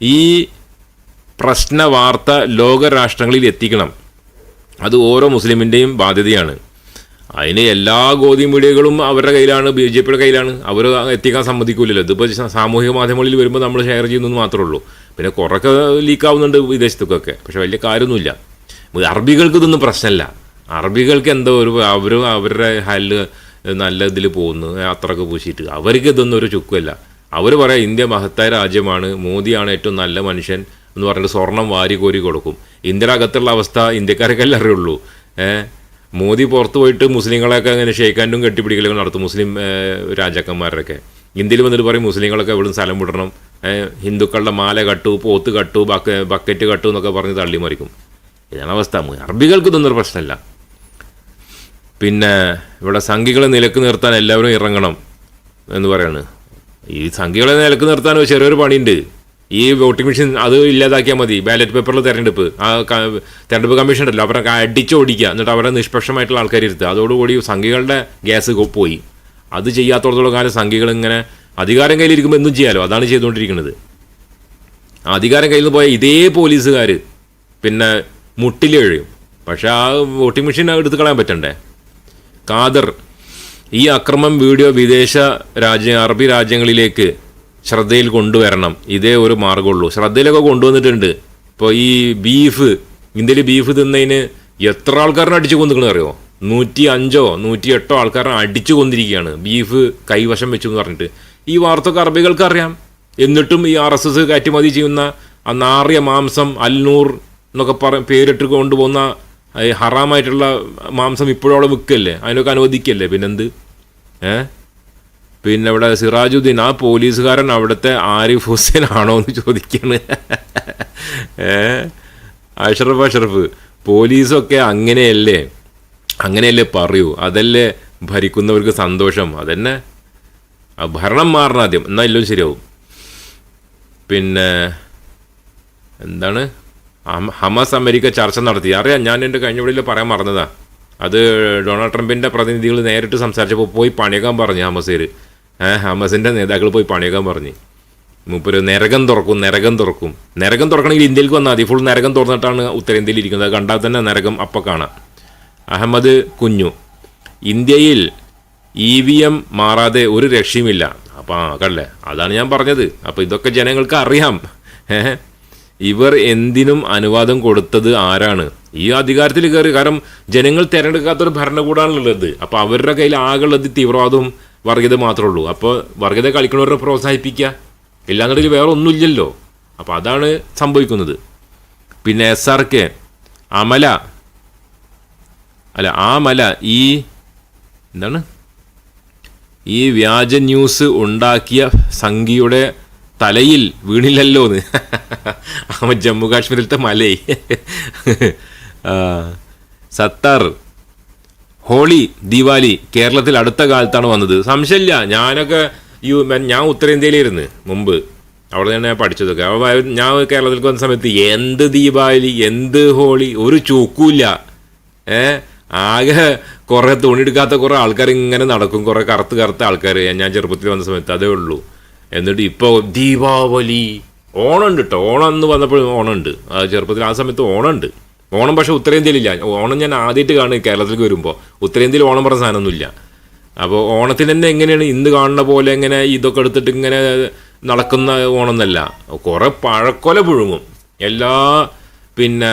ഈ പ്രശ്ന വാർത്ത ലോകരാഷ്ട്രങ്ങളിൽ എത്തിക്കണം. അത് ഓരോ മുസ്ലിമിന്റെയും ബാധ്യതയാണ്. അതിന് എല്ലാ ഗോതി മീഡിയകളും അവരുടെ കയ്യിലാണ് ബി ജെ പിയുടെ കയ്യിലാണ്. അവർ എത്തിക്കാൻ സമ്മതിക്കില്ലല്ലോ ഇതിപ്പോൾ സാമൂഹിക മാധ്യമങ്ങളിൽ വരുമ്പോൾ നമ്മൾ ഷെയർ ചെയ്യുന്നതെന്ന് മാത്രമേ ഉള്ളൂ. പിന്നെ കുറേയൊക്കെ ലീക്കാവുന്നുണ്ട് വിദേശത്തൊക്കെ പക്ഷെ വലിയ കാര്യമൊന്നുമില്ല. അറബികൾക്ക് ഇതൊന്നും പ്രശ്നമല്ല. അറബികൾക്ക് എന്തോ ഒരു അവർ അവരുടെ ഹല്ല് നല്ല ഇതിൽ പോകുന്നു അത്രയൊക്കെ പൂശിയിട്ട്. അവർക്ക് ഇതൊന്നും ഒരു ചുക്കുമല്ല. അവർ പറയാം ഇന്ത്യ മഹത്തായ രാജ്യമാണ് മോദിയാണ് ഏറ്റവും നല്ല മനുഷ്യൻ എന്ന് പറഞ്ഞിട്ട് സ്വർണം വാരി കോരി കൊടുക്കും. ഇന്ത്യയുടെ അകത്തുള്ള അവസ്ഥ ഇന്ത്യക്കാർക്കല്ലേ അറിയുള്ളൂ. മോദി പുറത്ത് പോയിട്ട് മുസ്ലിങ്ങളെയൊക്കെ അങ്ങനെ ഷെയ്ക്കാൻഡും കെട്ടിപ്പിടിക്കലൊക്കെ നടത്തും മുസ്ലിം രാജാക്കന്മാരൊക്കെ. ഇന്ത്യയിൽ വന്നിട്ട് പറയും മുസ്ലിങ്ങളൊക്കെ ഇവിടുന്ന് സ്ഥലം വിടണം. ഹിന്ദുക്കളുടെ മാല കട്ടു പോത്ത് കട്ടു ബക്ക ബക്കറ്റ് കട്ടു എന്നൊക്കെ പറഞ്ഞ് തള്ളിമറിക്കും. ഇതാണ് അവസ്ഥ. അറബികൾക്ക് ഇതൊന്നൊരു പ്രശ്നമല്ല. പിന്നെ ഇവിടെ സംഘികളെ നിലയ്ക്ക് നിർത്താൻ എല്ലാവരും ഇറങ്ങണം എന്ന് പറയാണ്. ഈ സംഖ്യകളെ നിലയ്ക്ക് നിർത്താൻ ചെറിയൊരു പണിയുണ്ട്. ഈ വോട്ടിംഗ് മെഷീൻ അത് ഇല്ലാതാക്കിയാൽ മതി. ബാലറ്റ് പേപ്പറിൽ തെരഞ്ഞെടുപ്പ്. ആ തെരഞ്ഞെടുപ്പ് കമ്മീഷൻ ഉണ്ടല്ലോ. അവരെ അടിച്ചോടിക്കുക എന്നിട്ട് അവരെ നിഷ്പക്ഷമായിട്ടുള്ള ആൾക്കാർ ഇരുത്തുക. അതോടുകൂടി സംഘികളുടെ ഗ്യാസ് പോയി. അത് ചെയ്യാത്തോടത്തോളം കാലം സംഘികൾ ഇങ്ങനെ അധികാരം കയ്യിലിരിക്കുമ്പോൾ എന്തും ചെയ്യാലോ. അതാണ് ചെയ്തുകൊണ്ടിരിക്കുന്നത്. അധികാരം കയ്യിൽ നിന്ന് പോയ ഇതേ പോലീസുകാർ പിന്നെ മുട്ടിലെഴും പക്ഷേ ആ വോട്ടിംഗ് മെഷീൻ എടുത്ത് കളയാൻ പറ്റണ്ടേ? ഖാദർ ഈ അക്രമം വീഡിയോ വിദേശ രാജ്യ അറബി രാജ്യങ്ങളിലേക്ക് ശ്രദ്ധയിൽ കൊണ്ടുവരണം. ഇതേ ഒരു മാർഗമുള്ളൂ ശ്രദ്ധയിലൊക്കെ കൊണ്ടുവന്നിട്ടുണ്ട്. ഇപ്പോൾ ഈ ബീഫ് ഇന്ത്യയിൽ ബീഫ് തിന്നതിന് എത്ര ആൾക്കാരെ അടിച്ചു കൊന്നിക്കണെന്ന് അറിയോ? നൂറ്റി അഞ്ചോ നൂറ്റി എട്ടോ ആൾക്കാരെ അടിച്ചു കൊന്നിരിക്കുകയാണ്. ബീഫ് കൈവശം വെച്ചു എന്ന് പറഞ്ഞിട്ട്. ഈ വാർത്തയൊക്കെ അറബികൾക്ക് അറിയാം എന്നിട്ടും ഈ ആർ എസ് എസ് കയറ്റുമതി ചെയ്യുന്ന ആ നാറിയ മാംസം അൽനൂർ എന്നൊക്കെ പറ പേരിട്ട് കൊണ്ടുപോകുന്ന ഹറാമായിട്ടുള്ള മാംസം ഇപ്പോഴും അവിടെ വിൽക്കല്ലേ? അതിനൊക്കെ അനുവദിക്കല്ലേ? പിന്നെന്ത്? ഏ? പിന്നെ ഇവിടെ സിറാജുദ്ദീൻ ആ പോലീസുകാരൻ അവിടുത്തെ ആരിഫ് ഹുസൈൻ ആണോ എന്ന് ചോദിക്കാണ്. ഏ? അഷറഫ് അഷറഫ് പോലീസൊക്കെ അങ്ങനെയല്ലേ? അങ്ങനെയല്ലേ പറയൂ. അതല്ലേ ഭരിക്കുന്നവർക്ക് സന്തോഷം? അതന്നെ. ഭരണം മാറണം ആദ്യം. എന്നാൽ എല്ലാം ശരിയാവും. പിന്നെ എന്താണ്? ഹമസ് അമേരിക്ക ചർച്ച നടത്തി. അറിയാം ഞാൻ എന്റെ കഴിഞ്ഞ വീടിൽ പറയാൻ മറന്നതാ. അത് ഡൊണാൾഡ് ട്രംപിന്റെ പ്രതിനിധികൾ നേരിട്ട് സംസാരിച്ചപ്പോൾ പോയി പണിയേക്കാൻ പറഞ്ഞു ഹമസേർ. ഹമസിന്റെ നേതാക്കൾ പോയി പണിയേക്കാൻ പറഞ്ഞു. മൂപ്പര് നരകം തുറക്കും നരകം തുറക്കും. നരകം തുറക്കണമെങ്കിൽ ഇന്ത്യയിലേക്ക് വന്നാൽ മതി. ഫുൾ നരകം തുറന്നിട്ടാണ് ഉത്തരേന്ത്യയിൽ ഇരിക്കുന്നത്. കണ്ടാൽ തന്നെ നരകം അപ്പം കാണാം. അഹമ്മദ് കുഞ്ഞു. ഇന്ത്യയിൽ ഇ വി എം മാറാതെ ഒരു രക്ഷയുമില്ല. അപ്പം ആ കണ്ടല്ലേ അതാണ് ഞാൻ പറഞ്ഞത്. അപ്പോൾ ഇതൊക്കെ ജനങ്ങൾക്ക് അറിയാം. ഇവർ എന്തിനും അനുവാദം കൊടുത്തത് ആരാണ്? ഈ അധികാരത്തിൽ കയറി. കാരണം ജനങ്ങൾ തിരഞ്ഞെടുക്കാത്തൊരു ഭരണകൂടമാണുള്ളത് അപ്പോൾ അവരുടെ കയ്യിൽ ആകെയുള്ളത് തീവ്രവാദവും വർഗീയത മാത്രമേ ഉള്ളൂ. അപ്പോൾ വർഗീയത കളിക്കുന്നവരെ പ്രോത്സാഹിപ്പിക്കുക. ഇല്ലാന്നുണ്ടെങ്കിൽ വേറെ ഒന്നുമില്ലല്ലോ. അപ്പോൾ അതാണ് സംഭവിക്കുന്നത്. പിന്നെ എസ് ആർ കെ അമല. അല്ല ആ മല ഈ എന്താണ്? ഈ വ്യാജ ന്യൂസ് ഉണ്ടാക്കിയ സംഘിയുടെ തലയിൽ വീണില്ലല്ലോ എന്ന് ജമ്മു കാശ്മീരിലത്തെ മലേ ആ, സത്താർ ഹോളി ദിവാലി കേരളത്തിൽ അടുത്ത കാലത്താണ് വന്നത്. സംശയമില്ല ഞാനൊക്കെ യു ഞാൻ ഉത്തരേന്ത്യയിലിരുന്ന് മുമ്പ്. അവിടെ തന്നെ ഞാൻ പഠിച്ചതൊക്കെ. അപ്പോൾ ഞാൻ കേരളത്തിലേക്ക് വന്ന സമയത്ത് എന്ത് ദീപാവലി എന്ത് ഹോളി ഒരു ചൂക്കൂല്ല. ഏ ആകെ കുറേ തുണിയെടുക്കാത്ത കുറേ ആൾക്കാർ ഇങ്ങനെ നടക്കും. കുറേ കറുത്ത് കറുത്ത ആൾക്കാർ ഞാൻ ചെറുപ്പത്തിൽ വന്ന സമയത്ത് അതേ ഉള്ളൂ. എന്നിട്ട് ഇപ്പോൾ ദീപാവലി ഓണമുണ്ട് കേട്ടോ ഓണം എന്ന് വന്നപ്പോഴും ഓണമുണ്ട്. ചെറുപ്പത്തിൽ ആ സമയത്ത് ഓണം ഉണ്ട് ഓണം പക്ഷേ ഉത്തരേന്ത്യയിലില്ല. ഓണം ഞാൻ ആദ്യമായിട്ട് കാണും കേരളത്തിലേക്ക് വരുമ്പോൾ. ഉത്തരേന്ത്യയിൽ ഓണം പറഞ്ഞ സാധനമൊന്നുമില്ല. അപ്പോൾ ഓണത്തിന് തന്നെ എങ്ങനെയാണ് ഇന്ന് കാണുന്ന പോലെ ഇങ്ങനെ ഇതൊക്കെ എടുത്തിട്ട് ഇങ്ങനെ നടക്കുന്ന ഓണം എന്നല്ല കുറേ പഴക്കൊല പുഴുങ്ങും. എല്ലാ പിന്നെ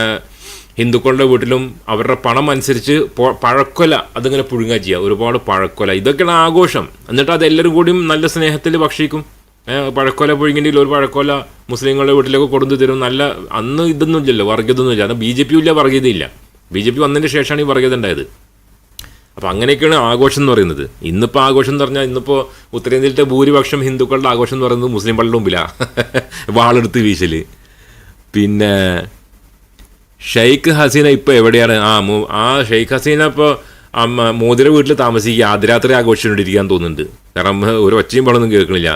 ഹിന്ദുക്കളുടെ വീട്ടിലും അവരുടെ പണം അനുസരിച്ച് പഴക്കൊല അതിങ്ങനെ പുഴുങ്ങുക ചെയ്യുക ഒരുപാട് പഴക്കൊല. ഇതൊക്കെയാണ് ആഘോഷം. എന്നിട്ട് അതെല്ലാവരും കൂടിയും നല്ല സ്നേഹത്തിൽ ഭക്ഷിക്കും. പഴക്കൊല പുഴുങ്ങിന്റെ ഒരു പഴക്കോല മുസ്ലിങ്ങളുടെ വീട്ടിലേക്ക് കൊടുത്തു തരും. നല്ല അന്ന് ഇതൊന്നും ഇല്ലല്ലോ വർഗീയതൊന്നും ഇല്ല അന്ന് ബി ജെ പി ഇല്ല വർഗീയതയില്ല ബി ജെ പി വന്നതിന് ശേഷമാണ് ഈ വർഗീയത ഉണ്ടായത്. അപ്പോൾ അങ്ങനെയൊക്കെയാണ് ആഘോഷം എന്ന് പറയുന്നത്. ഇന്നിപ്പോൾ ആഘോഷം എന്ന് പറഞ്ഞാൽ ഇന്നിപ്പോൾ ഉത്തരേന്ത്യയിലത്തെ ഭൂരിപക്ഷം ഹിന്ദുക്കളുടെ ആഘോഷം എന്ന് പറയുന്നത് മുസ്ലിം പള്ളിയുടെ മുമ്പിലാണ് വാളെടുത്ത് വീശൽ പിന്നെ ഷെയ്ഖ് ഹസീന ഇപ്പോൾ എവിടെയാണ്? ആ ആ ഷെയ്ഖ് ഹസീന ഇപ്പോൾ അമ്മ മോദിയുടെ വീട്ടിൽ താമസിക്കുക ആദ്യരാത്രി ആഘോഷിച്ചുകൊണ്ടിരിക്കാൻ തോന്നുന്നുണ്ട്. കാരണം ഒരു ഒച്ചയും പണമൊന്നും കേൾക്കണില്ല.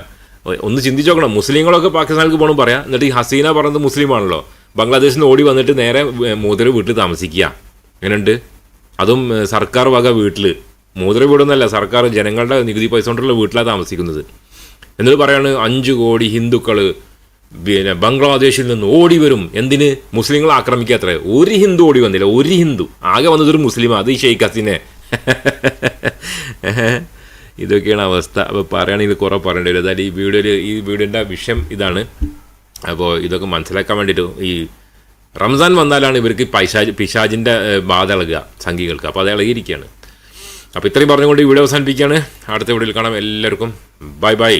ഒന്ന് ചിന്തിച്ച് നോക്കണം. മുസ്ലിങ്ങളൊക്കെ പാകിസ്ഥാനിലേക്ക് പോകണം പറയാം. എന്നിട്ട് ഈ ഹസീന പറയുന്നത് മുസ്ലിമാണല്ലോ. ബംഗ്ലാദേശിൽ നിന്ന് ഓടി വന്നിട്ട് നേരെ മൂതിര വീട്ടിൽ താമസിക്കുക. എങ്ങനെയുണ്ട്? അതും സർക്കാർ വക വീട്ടിൽ മൂതിര വീടൊന്നല്ല സർക്കാർ ജനങ്ങളുടെ നികുതി പൈസ കൊണ്ടുള്ള വീട്ടിലാണ് താമസിക്കുന്നത്. എന്നിട്ട് പറയാണ് അഞ്ച് കോടി ഹിന്ദുക്കൾ പിന്നെ ബംഗ്ലാദേശിൽ നിന്ന് ഓടി വരും. എന്തിന്? മുസ്ലിങ്ങളെ ആക്രമിക്കാത്ര ഒരു ഹിന്ദു ഓടി വന്നില്ല. ഒരു ഹിന്ദു. ആകെ വന്നതൊരു മുസ്ലിം അത് ഈ ഷെയ്ഖ് ഹസീനെ ഇതൊക്കെയാണ് അവസ്ഥ. അപ്പോൾ പറയുകയാണെങ്കിൽ കുറേ പറയേണ്ടി വരും. അതായത് ഈ വീഡിയോയിൽ ഈ വീഡിയോന്റെ വിഷയം ഇതാണ്. അപ്പോൾ ഇതൊക്കെ മനസ്സിലാക്കാൻ വേണ്ടിയിട്ട് ഈ റംസാൻ വന്നാലാണ് ഇവർക്ക് പൈശാജ് പിശാജിന്റെ ബാധ ഇളകുക സംഘികൾക്ക്. അപ്പോൾ അത് ഇളകിയിരിക്കുകയാണ്. അപ്പോൾ ഇത്രയും പറഞ്ഞുകൊണ്ട് ഈ വീഡിയോ അവസാനിപ്പിക്കുകയാണ്. അടുത്ത വീഡിയോയിൽ കാണാം. എല്ലാവർക്കും ബൈ ബൈ.